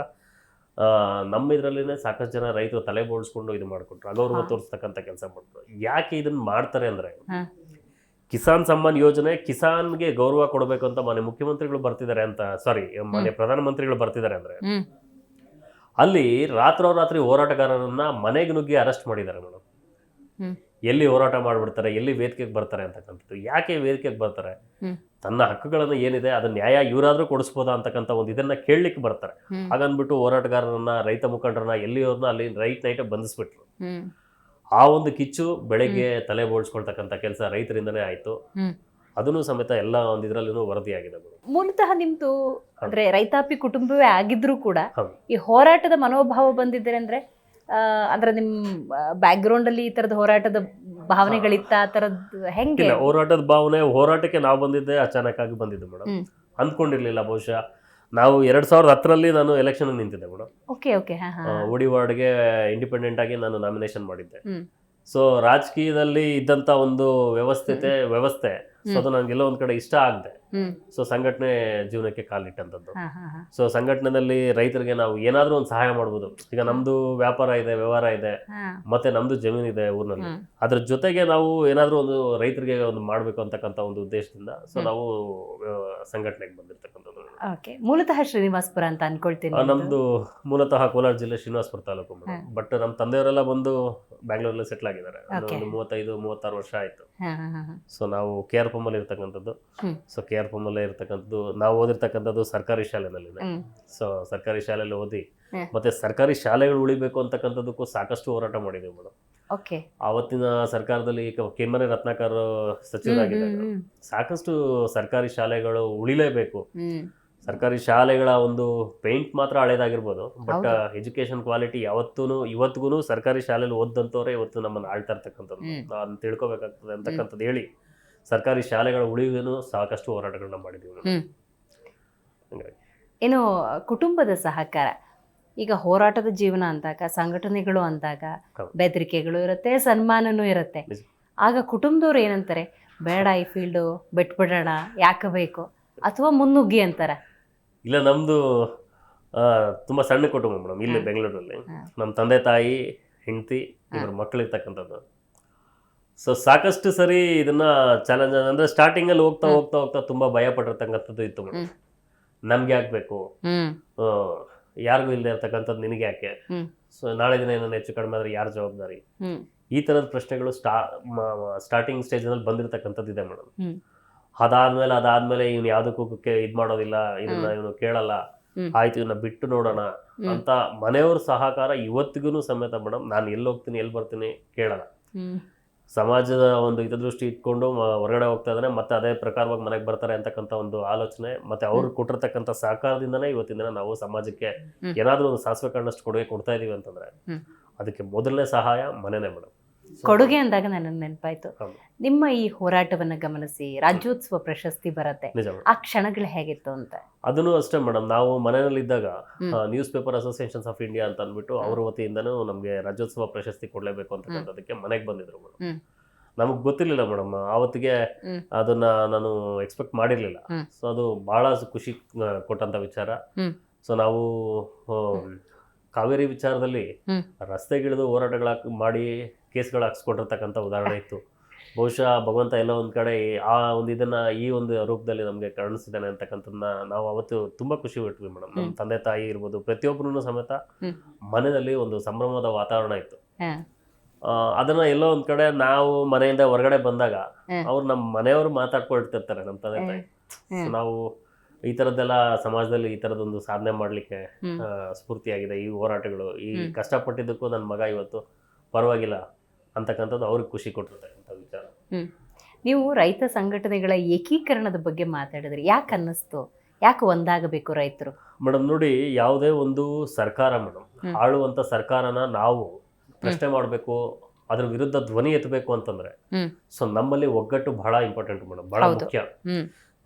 ನಮ್ಮ ಇದರಲ್ಲಿನೇ ಸಾಕಷ್ಟು ಜನ ರೈತರು ತಲೆ ಬೋಳ್ಸ್ಕೊಂಡು ಇದು ಮಾಡ್ಕೊಂಡ್ರು ಅಗೌರವ. ತೋರಿಸ್ತಕ್ಕಂಥ ಕೆಲಸ ಮಾಡಿದ್ರು ಯಾಕೆ ಇದನ್ನ ಮಾಡ್ತಾರೆ ಅಂದ್ರೆ. ಕಿಸಾನ್ ಸಮ್ಮಾನ್ ಯೋಜನೆ ಕಿಸಾನ್ಗೆ ಗೌರವ ಕೊಡಬೇಕು ಅಂತ ಮಾನ್ಯ ಮುಖ್ಯಮಂತ್ರಿಗಳು ಬರ್ತಿದ್ದಾರೆ ಅಂತ ಸಾರಿ ಮಾನ್ಯ ಪ್ರಧಾನಮಂತ್ರಿಗಳು ಬರ್ತಿದ್ದಾರೆ ಅಂದ್ರೆ. ಅಲ್ಲಿ ರಾತ್ರೋರಾತ್ರಿ ಹೋರಾಟಗಾರರನ್ನ ಮನೆಗೆ ನುಗ್ಗಿ ಅರೆಸ್ಟ್ ಮಾಡಿದ್ದಾರೆ ಮೇಡಮ್. ಎಲ್ಲಿ ಹೋರಾಟ ಮಾಡಿಬಿಡ್ತಾರೆ ಎಲ್ಲಿ ವೇದಿಕೆಗೆ ಬರ್ತಾರೆ ಅಂತಕ್ಕಂಥದ್ದು ಯಾಕೆ ವೇದಿಕೆಗೆ ಬರ್ತಾರೆ? ತನ್ನ ಹಕ್ಕುಗಳನ್ನು ಏನಿದೆ ಅದನ್ನ ನ್ಯಾಯ ಇವರಾದ್ರೂ ಕೊಡಿಸ್ಬೋದಾ ಅಂತಕ್ಕಂಥ ಒಂದು ಇದನ್ನ ಕೇಳಲಿಕ್ಕೆ ಬರ್ತಾರೆ. ಹಾಗನ್ಬಿಟ್ಟು ಹೋರಾಟಗಾರರನ್ನ ರೈತ ಮುಖಂಡರನ್ನ ಎಲ್ಲಿಯವ್ರನ್ನ ಅಲ್ಲಿ ರೈಟ್ ನೈಟ್ ಬಂಧಿಸ್ಬಿಟ್ರು. ಆ ಒಂದು ಕಿಚ್ಚು ಬೆಳಗ್ಗೆ ತಲೆ ಬೋಳ್ಸ್ಕೊಳ್ತಕ್ಕಂಥ ಕೆಲಸ ರೈತರಿಂದನೇ ಆಯ್ತು. ಅದನ್ನು ಸಮೇತ ಎಲ್ಲ ಒಂದು ಇದರಲ್ಲೂ ವರದಿಯಾಗಿದೆ ಮೂಲತಃ ನಿಮ್ದು ಅಂದ್ರೆ ರೈತಾಪಿ ಕುಟುಂಬವೇ ಆಗಿದ್ರು ಕೂಡ ಈ ಹೋರಾಟದ ಮನೋಭಾವ ಬಂದಿದ್ರೆ ಅಂದ್ರೆ ಆ, ಅಂದ್ರೆ ನಿಮ್ ಬ್ಯಾಕ್ ಗ್ರೌಂಡ್ ಅಲ್ಲಿ ಈ ತರದ ಹೋರಾಟದ ಭಾವನೆಗಳಿತ್ತ ಆ ತರದ್ ಹೆಂಗೆ? ಹೋರಾಟದ ಭಾವನೆ ಹೋರಾಟಕ್ಕೆ ನಾವು ಬಂದಿದ್ದೆ ಅಚಾನಕ್ ಆಗಿ ಬಂದಿದ್ದು ಮೇಡಮ್. ಅಂದ್ಕೊಂಡಿರ್ಲಿಲ್ಲ ಬಹುಶಃ. ನಾವು ಎರಡ್ ಸಾವಿರದ ಹತ್ತರಲ್ಲಿ ನಾನು ಎಲೆಕ್ಷನ್ ನಿಂತಿದ್ದೆ ಮೇಡಮ್ ಓಕೆ ಓಕೆ ಹಾ ಹಾ ಓಡಿ ವಾರ್ಡ್ಗೆ ಇಂಡಿಪೆಂಡೆಂಟ್ ಆಗಿ ನಾನು ನಾಮಿನೇಷನ್ ಮಾಡಿದ್ದೆ. ಹ್ಮ್. ಸೊ ರಾಜಕೀಯದಲ್ಲಿ ಇದ್ದಂತ ಒಂದು ವ್ಯವಸ್ಥಿತೆ ವ್ಯವಸ್ಥೆ. ಸೊ ಅದು ನನಗೆಲ್ಲೋ ಒಂದ್ ಕಡೆ ಇಷ್ಟ ಆಗದೆ. ಸೊ ಸಂಘಟನೆ ಜೀವನಕ್ಕೆ ಕಾಲಿಟ್ಟಂಥದ್ದು ಸೊ ಸಂಘಟನೆಯಲ್ಲಿ ರೈತರಿಗೆ ನಾವು ಏನಾದ್ರೂ ಒಂದು ಸಹಾಯ ಮಾಡ್ಬೋದು. ಈಗ ನಮ್ದು ವ್ಯಾಪಾರ ಇದೆ ವ್ಯವಹಾರ ಇದೆ ಮತ್ತೆ ನಮ್ದು ಜಮೀನ್ ಇದೆ ಊರಿನಲ್ಲಿ. ಅದ್ರ ಜೊತೆಗೆ ನಾವು ಏನಾದ್ರೂ ಒಂದು ರೈತರಿಗೆ ಒಂದು ಮಾಡ್ಬೇಕು ಅಂತಕ್ಕಂಥ ಒಂದು ಉದ್ದೇಶದಿಂದ ಸೊ ನಾವು ಸಂಘಟನೆಗೆ ಬಂದಿರ್ತಕ್ಕಂಥದ್ದು. ಓಕೆ ಮೂಲತಃ ಶ್ರೀನಿವಾಸ್ಪುರ ಅಂತ ಅನ್ಕೊಳ್ತೀನಿ ನಮ್ದು. ಮೂಲತಃ ಕೋಲಾರ ಜಿಲ್ಲೆ ಶ್ರೀನಿವಾಸ್ಪುರ ತಾಲೂಕು. ಬಟ್ ನಮ್ಮ ತಂದೆಯವರೆಲ್ಲ ಬಂದು ಬ್ಯಾಂಗ್ಳೂರಲ್ಲಿ ಸೆಟ್ಲ್ ಆಗಿದ್ದಾರೆ. ಮೂವತ್ತೈದು ಮೂವತ್ತಾರು ವರ್ಷ ಆಯ್ತು. ಸೊ ನಾವು ಕೆ ಆರ್ ಪಂಬಲ್ಲಿ ಇರ್ತಕ್ಕಂಥದ್ದು ಸೊ ಕೆ ಆರ್ ಪಮ್ಮಲ್ಲೇ ಇರ್ತಕ್ಕಂಥದ್ದು ನಾವು ಓದಿರ್ತಕ್ಕಂಥದ್ದು ಸರ್ಕಾರಿ ಶಾಲೆನಲ್ಲಿ ಸೊ ಸರ್ಕಾರಿ ಶಾಲೆಯಲ್ಲಿ ಓದಿ ಮತ್ತೆ ಸರ್ಕಾರಿ ಶಾಲೆಗಳು ಉಳಿಬೇಕು ಅಂತಕ್ಕಂಥದ್ದಕ್ಕೂ ಸಾಕಷ್ಟು ಹೋರಾಟ ಮಾಡಿದ್ದೀವಿ ಮೇಡಮ್ ಓಕೆ. ಆವತ್ತಿನ ಸರ್ಕಾರದಲ್ಲಿ ಕೆಮ್ಮನೆ ರತ್ನಾಕರ್ ಸಚಿವರಾಗಿದ್ದಾರೆ ಸಾಕಷ್ಟು ಸರ್ಕಾರಿ ಶಾಲೆಗಳು ಉಳಿಲೇಬೇಕು. ಸರ್ಕಾರಿ ಶಾಲೆಗಳ ಒಂದು ಪೇಂಟ್ ಮಾತ್ರ ಹಳೇದಾಗಿರ್ಬೋದು ಬಟ್. ಎಜುಕೇಶನ್ ಕ್ವಾಲಿಟಿ ಯಾವತ್ತೂ ಇವತ್ತಿಗೂ ಸರ್ಕಾರಿ ಶಾಲೆಯಲ್ಲಿ ಓದಂತವ್ರೆ ಇವತ್ತು ನಮ್ಮನ್ನು ಆಳ್ತಾ ಇರ್ತಕ್ಕಂಥದ್ದು. ನಾನು ತಿಳ್ಕೊಬೇಕಾಗ್ತದೆ ಅಂತಕ್ಕಂಥದ್ದು ಹೇಳಿ. ಸರ್ಕಾರಿ ಶಾಲೆಗಳ ಉಳಿವಿಗೂ ಸಾಕಷ್ಟು ಹೋರಾಟಗಳನ್ನ ಮಾಡಿದ್ದೀವಿ ನಾವು. ಹ್ಮ್. ಹಂಗಾಗಿ ಏನು ಕುಟುಂಬದ ಸಹಕಾರ ಈಗ ಹೋರಾಟದ ಜೀವನ ಅಂದಾಗ ಸಂಘಟನೆಗಳು ಅಂದಾಗ ಹೌದು. ಬೆದರಿಕೆಗಳು ಇರುತ್ತೆ ಸನ್ಮಾನನೂ ಇರುತ್ತೆ ನಿಜ. ಆಗ ಕುಟುಂಬದವ್ರು ಏನಂತಾರೆ ಬೇಡ ಈ ಫೀಲ್ಡು ಬಿಟ್ಬಿಡೋಣ ಯಾಕೆ ಬೇಕು ಅಥವಾ ಮುನ್ನುಗ್ಗಿ ಅಂತಾರೆ ಇಲ್ಲ ನಮ್ದು ತುಂಬ ಸಣ್ಣ ಕುಟುಂಬ ಮೇಡಮ್ ಇಲ್ಲಿ ಬೆಂಗಳೂರಲ್ಲಿ. ನಮ್ಮ ತಂದೆ ತಾಯಿ ಹೆಂಡತಿ ಇಬ್ಬರು ಮಕ್ಕಳು ಇರ್ತಕ್ಕಂಥದ್ದು ಸೊ ಸಾಕಷ್ಟು ಸರಿ ಇದನ್ನ ಚಾಲೆಂಜ್ ಅಂದ್ರೆ ಸ್ಟಾರ್ಟಿಂಗ್ ಅಲ್ಲಿ ಹೋಗ್ತಾ ಹೋಗ್ತಾ ಹೋಗ್ತಾ ತುಂಬಾ ಭಯ ಪಟ್ಟಿರ್ತಕ್ಕಂಥದ್ದು ಇತ್ತು. ನಮ್ಗೆ ಯಾಕೆ ಬೇಕು? ಹ್ಮ್. ಆ, ಯಾರಿಗೂ ಇಲ್ಲದೆ ಇರ್ತಕ್ಕಂಥದ್ದು ನಿನಗೆ ಯಾಕೆ. ಸೊ ನಾಳೆ ದಿನ ಏನನ್ನ ಹೆಚ್ಚು ಕಡಿಮೆ ಆದ್ರೆ ಯಾರ ಜವಾಬ್ದಾರಿ? ಈ ತರದ ಪ್ರಶ್ನೆಗಳು ಸ್ಟಾ ಸ್ಟಾರ್ಟಿಂಗ್ ಸ್ಟೇಜ್ನಲ್ಲಿ ಬಂದಿರತಕ್ಕಂಥದ್ದು ಇದೆ ಮೇಡಮ್. ಅದಾದ್ಮೇಲೆ ಅದಾದ್ಮೇಲೆ ಇವ್ನು ಯಾವುದಕ್ಕೂ ಇದ್ ಮಾಡೋದಿಲ್ಲ ಇದನ್ನ. ಇವನು ಕೇಳಲ್ಲ. ಆಯ್ತು ಇವನ್ನ ಬಿಟ್ಟು ನೋಡೋಣ ಅಂತ ಮನೆಯವ್ರ ಸಹಕಾರ ಇವತ್ತಿಗೂ ಸಮೇತ ಮೇಡಮ್ ನಾನು ಎಲ್ಲಿ ಹೋಗ್ತೀನಿ ಎಲ್ಲಿ ಬರ್ತೀನಿ ಕೇಳಲ್ಲ. ಸಮಾಜದ ಒಂದು ಹಿತದೃಷ್ಟಿ ಇಟ್ಕೊಂಡು ಹೊರಗಡೆ ಹೋಗ್ತಾ ಇದ್ದಾನೆ ಮತ್ತೆ ಅದೇ ಪ್ರಕಾರವಾಗಿ ಮನೆಗೆ ಬರ್ತಾರೆ ಅಂತಕ್ಕಂಥ ಒಂದು ಆಲೋಚನೆ ಮತ್ತೆ ಅವ್ರು ಕೊಟ್ಟಿರ್ತಕ್ಕಂಥ ಸಹಕಾರದಿಂದನೇ ಇವತ್ತಿನ ದಿನ ನಾವು ಸಮಾಜಕ್ಕೆ ಏನಾದರೂ ಏನಾದ್ರೂ ಒಂದು ಸಾಸಿವೆ ಕಾರಣಷ್ಟು ಕೊಡುಗೆ ಕೊಡ್ತಾ ಇದೀವಿ ಅಂತಂದ್ರೆ ಅದಕ್ಕೆ ಮೊದಲನೇ ಸಹಾಯ ಮನೆನೇ ಮೇಡಮ್. ಕೊಡುಗೆ ಅಂದಾಗ ನನಗೆ ನೆನಪಾಯ್ತು. ನಿಮ್ಮ ಈ ಹೋರಾಟವನ್ನು ಗಮನಿಸಿ ರಾಜ್ಯೋತ್ಸವ ಪ್ರಶಸ್ತಿ ಬರುತ್ತೆ. ಆ ಕ್ಷಣಗಳು ಹೇಗಿತ್ತು ಅಂತ? ಅದನ್ನು ಅಷ್ಟೇ ಮೇಡಮ್ ನಾವು ಮನೆಯಲ್ಲಿ ಇದ್ದಾಗ newspaper associations of India ಅಂತ ಅಂದ್ಬಿಟ್ಟು ಅವ್ರ ವತಿಯಿಂದನೂ ನಮಗೆ ರಾಜ್ಯೋತ್ಸವ ಪ್ರಶಸ್ತಿ ಕೊಡಲೇಬೇಕು ಅಂತಕ್ಕಂಥದ್ದಕ್ಕೆ ಮನೆಗೆ ಬಂದಿದ್ರು ಮೇಡಮ್. ನಮಗೆ ಗೊತ್ತಿರಲಿಲ್ಲ ಮೇಡಮ್ ಆವತ್ತಿಗೆ ಅದನ್ನ ನಾನು ಎಕ್ಸ್ಪೆಕ್ಟ್ ಮಾಡಿರಲಿಲ್ಲ. ಸೊ ಅದು ಬಹಳ ಖುಷಿ ಕೊಟ್ಟಂತ ವಿಚಾರ. ಸೊ ನಾವು ಕಾವೇರಿ ವಿಚಾರದಲ್ಲಿ. ರಸ್ತೆಗಿಳಿದು ಹೋರಾಟಗಳ ಮಾಡಿ ಕೇಸ್ಗಳು ಹಾಕ್ಸ್ಕೊಂಡಿರ್ತಕ್ಕಂಥ ಉದಾಹರಣೆ ಇತ್ತು. ಬಹುಶಃ ಭಗವಂತ ಎಲ್ಲೋ ಒಂದು ಕಡೆ ಆ ಒಂದು ಇದನ್ನ ಈ ಒಂದು ರೂಪದಲ್ಲಿ ನಮಗೆ ಕರುಣಿಸಿದ್ದಾನೆ ಅಂತಕ್ಕಂಥದ್ದನ್ನ ನಾವು ಅವತ್ತು ತುಂಬಾ ಖುಷಿ ಬಿಟ್ವಿ ಮೇಡಮ್. ನಮ್ಮ ತಂದೆ ತಾಯಿ ಇರ್ಬೋದು ಪ್ರತಿಯೊಬ್ಬರೂ ಸಮೇತ. ಮನೆಯಲ್ಲಿ ಒಂದು ಸಂಭ್ರಮದ ವಾತಾವರಣ ಇತ್ತು. ಅದನ್ನ ಎಲ್ಲೋ ಒಂದ್ ಕಡೆ ನಾವು ಮನೆಯಿಂದ ಹೊರಗಡೆ ಬಂದಾಗ. ಅವ್ರು ನಮ್ಮ ಮನೆಯವರು ಮಾತಾಡ್ಕೊಳ್ತಿರ್ತಾರೆ ನಮ್ಮ ತಂದೆ ತಾಯಿ. ನಾವು ಈ ತರದ್ದೆಲ್ಲ ಸಮಾಜದಲ್ಲಿ ಈ ತರದೊಂದು ಸಾಧನೆ ಮಾಡ್ಲಿಕ್ಕೆ ಸ್ಫೂರ್ತಿಯಾಗಿದೆ ಈ ಹೋರಾಟಗಳು. ಈ. ಕಷ್ಟಪಟ್ಟಿದ್ದಕ್ಕೂ ನನ್ನ ಮಗ ಇವತ್ತು ಪರವಾಗಿಲ್ಲ. ಅಂತಕ್ಕಂಥದ್ದು ಅವ್ರಿಗೆ ಖುಷಿ ಕೊಟ್ಟಿರ್ತಕ್ಕಂಥ ವಿಚಾರ. ನೀವು ರೈತ ಸಂಘಟನೆಗಳ ಏಕೀಕರಣದ ಬಗ್ಗೆ ಮಾತಾಡಿದ್ರಿ. ಯಾಕೆ ಅನ್ನಿಸ್ತು? ಯಾಕೆ ಒಂದಾಗಬೇಕು ರೈತರು? ಮೇಡಮ್ ನೋಡಿ ಯಾವುದೇ ಒಂದು ಸರ್ಕಾರ ಮೇಡಮ್ ಆಳುವಂಥ ಆಳುವಂತ ಸರ್ಕಾರನ ನಾವು ಪ್ರಶ್ನೆ ಮಾಡಬೇಕು ಅದ್ರ ವಿರುದ್ಧ ಧ್ವನಿ ಎತ್ತಬೇಕು ಅಂತಂದ್ರೆ ಸೊ ನಮ್ಮಲ್ಲಿ ಒಗ್ಗಟ್ಟು ಬಹಳ ಇಂಪಾರ್ಟೆಂಟ್ ಮೇಡಮ್ ಬಹಳ ಮುಖ್ಯ.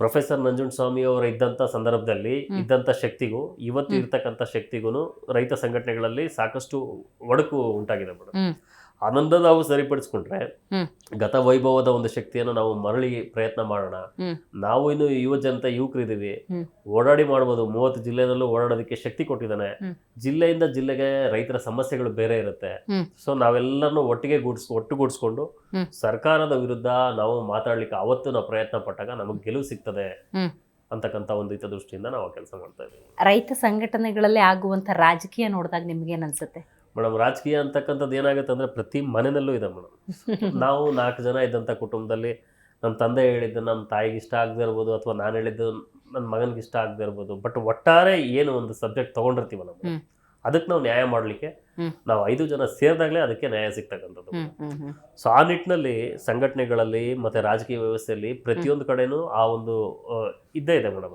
ಪ್ರೊಫೆಸರ್ ನಂಜುಂಡಸ್ವಾಮಿ ಅವರು ಇದ್ದಂಥ ಸಂದರ್ಭದಲ್ಲಿ ಇದ್ದಂತ ಇದ್ದಂಥ ಶಕ್ತಿಗೂ ಇವತ್ತು. ಇರ್ತಕ್ಕಂಥ ಶಕ್ತಿಗೂ ರೈತ ಸಂಘಟನೆಗಳಲ್ಲಿ ಸಾಕಷ್ಟು ಒಡಕು ಉಂಟಾಗಿದೆ ಮೇಡಮ್ ಅದನ್ನ ನಾವು ಸರಿಪಡಿಸ್ಕೊಂಡ್ರೆ. ಗತ ವೈಭವದ ಒಂದು ಶಕ್ತಿಯನ್ನು ನಾವು ಮರಳಿ ಪ್ರಯತ್ನ ಮಾಡೋಣ. ನಾವು ಇನ್ನು ಯುವ ಜನತೆ ಯುವಕರಿದ್ದೀವಿ. ಓಡಾಡಿ ಮಾಡ್ಬೋದು. ಮೂವತ್ತು ಜಿಲ್ಲೆನಲ್ಲೂ ಓಡಾಡೋದಕ್ಕೆ ಶಕ್ತಿ ಕೊಟ್ಟಿದ್ದಾನೆ. ಜಿಲ್ಲೆಯಿಂದ ಜಿಲ್ಲೆಗೆ ರೈತರ ಸಮಸ್ಯೆಗಳು ಬೇರೆ ಇರುತ್ತೆ. ಸೊ ನಾವೆಲ್ಲರನ್ನು ಒಟ್ಟಿಗೆ ಗೂಡ್ಸ್ ಒಟ್ಟುಗೂಡಿಸ್ಕೊಂಡು. ಸರ್ಕಾರದ ವಿರುದ್ಧ ನಾವು ಮಾತಾಡ್ಲಿಕ್ಕೆ ಅವತ್ತು ನಾವು ಪ್ರಯತ್ನ ಪಟ್ಟಾಗ ನಮಗೆ ಗೆಲುವು ಸಿಗ್ತದೆ ಅಂತಕ್ಕಂತ ಅಂತಕ್ಕಂಥ ಒಂದು ಹಿತದೃಷ್ಟಿಯಿಂದ ನಾವು ಕೆಲಸ ಮಾಡ್ತಾ ಇದ್ದೀವಿ. ರೈತ ಸಂಘಟನೆಗಳಲ್ಲಿ ಆಗುವಂತ ರಾಜಕೀಯ ನೋಡಿದಾಗ ಏನ್ ಅನ್ಸುತ್ತೆ? ಮೇಡಮ್ ರಾಜಕೀಯ ಅಂತಕ್ಕಂಥದ್ದು ಏನಾಗುತ್ತೆ ಅಂದರೆ ಪ್ರತಿ ಮನೆಯಲ್ಲೂ ಇದೆ ಮೇಡಮ್ ನಾವು ನಾಲ್ಕು ಜನ ಇದ್ದಂಥ ಕುಟುಂಬದಲ್ಲಿ ನಮ್ಮ ತಂದೆ ಹೇಳಿದ್ದು ನಮ್ಮ ತಾಯಿಗೆ ಇಷ್ಟ ಆಗದೆ ಇರ್ಬೋದು ಅಥವಾ ನಾನು ಹೇಳಿದ್ದು ನನ್ನ ಮಗನಿಗೆ ಇಷ್ಟ ಆಗದೆ ಇರ್ಬೋದು ಬಟ್ ಒಟ್ಟಾರೆ ಏನು ಒಂದು ಸಬ್ಜೆಕ್ಟ್ ತೊಗೊಂಡಿರ್ತೀವಲ್ಲ ಮೇಡಮ್ ಅದಕ್ಕೆ ನಾವು ನ್ಯಾಯ ಮಾಡಲಿಕ್ಕೆ. ನಾವು ಐದು ಜನ ಸೇರಿದಾಗಲೇ ಅದಕ್ಕೆ ನ್ಯಾಯ ಸಿಗ್ತಕ್ಕಂಥದ್ದು ಸೊ ಆ ನಿಟ್ಟಿನಲ್ಲಿ ಸಂಘಟನೆಗಳಲ್ಲಿ ಮತ್ತೆ ರಾಜಕೀಯ ವ್ಯವಸ್ಥೆಯಲ್ಲಿ ಪ್ರತಿಯೊಂದು ಕಡೆನೂ ಆ ಒಂದು ಇದ್ದೇ ಇದೆ ಮೇಡಮ್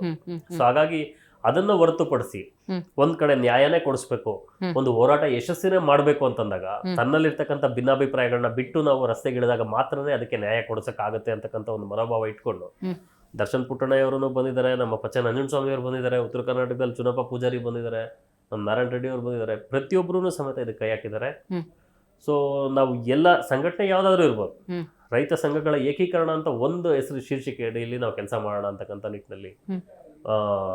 ಸೊ ಹಾಗಾಗಿ ಅದನ್ನ ಹೊರತುಪಡಿಸಿ. ಒಂದ್ ಕಡೆ ನ್ಯಾಯನೇ ಕೊಡಿಸ್ಬೇಕು ಒಂದು ಹೋರಾಟ ಯಶಸ್ಸಿನೇ ಮಾಡ್ಬೇಕು ಅಂತಂದಾಗ. ತನ್ನಲ್ಲಿರ್ತಕ್ಕಂಥ ಭಿನ್ನಾಭಿಪ್ರಾಯಗಳನ್ನ ಬಿಟ್ಟು ನಾವು ರಸ್ತೆಗಿಳಿದಾಗ ಮಾತ್ರನೇ ಅದಕ್ಕೆ ನ್ಯಾಯ ಕೊಡಿಸಕ್ಕಾಗತ್ತೆ ಅಂತಕ್ಕಂಥ ಒಂದು ಮನೋಭಾವ ಇಟ್ಕೊಂಡು. ದರ್ಶನ್ ಪುಟ್ಟಣ್ಣಯ್ಯವರು ಬಂದಿದ್ದಾರೆ ನಮ್ಮ ಪಚ್ಚ ಸ್ವಾಮಿ ಅವರು ಬಂದಿದ್ದಾರೆ ಉತ್ತರ ಕರ್ನಾಟಕದಲ್ಲಿ ಚುನಪ್ಪ ಪೂಜಾರಿ ಬಂದಿದ್ದಾರೆ ನಮ್ಮ ನಾರಾಯಣ ರೆಡ್ಡಿ ಅವರು ಬಂದಿದ್ದಾರೆ ಪ್ರತಿಯೊಬ್ಬರೂ ಸಮೇತ ಇದಕ್ಕೆ ಕೈ ಹಾಕಿದ್ದಾರೆ. ಸೊ ನಾವು ಎಲ್ಲ ಸಂಘಟನೆ ಯಾವ್ದಾದ್ರು ಇರ್ಬೋದು ರೈತ ಸಂಘಗಳ ಏಕೀಕರಣ ಅಂತ ಒಂದು ಹೆಸರು ಶೀರ್ಷಿಕೆ ಅಡಿಯಲ್ಲಿ ನಾವು ಕೆಲಸ ಮಾಡೋಣ ಅಂತಕ್ಕಂಥ ನಿಟ್ಟಿನಲ್ಲಿ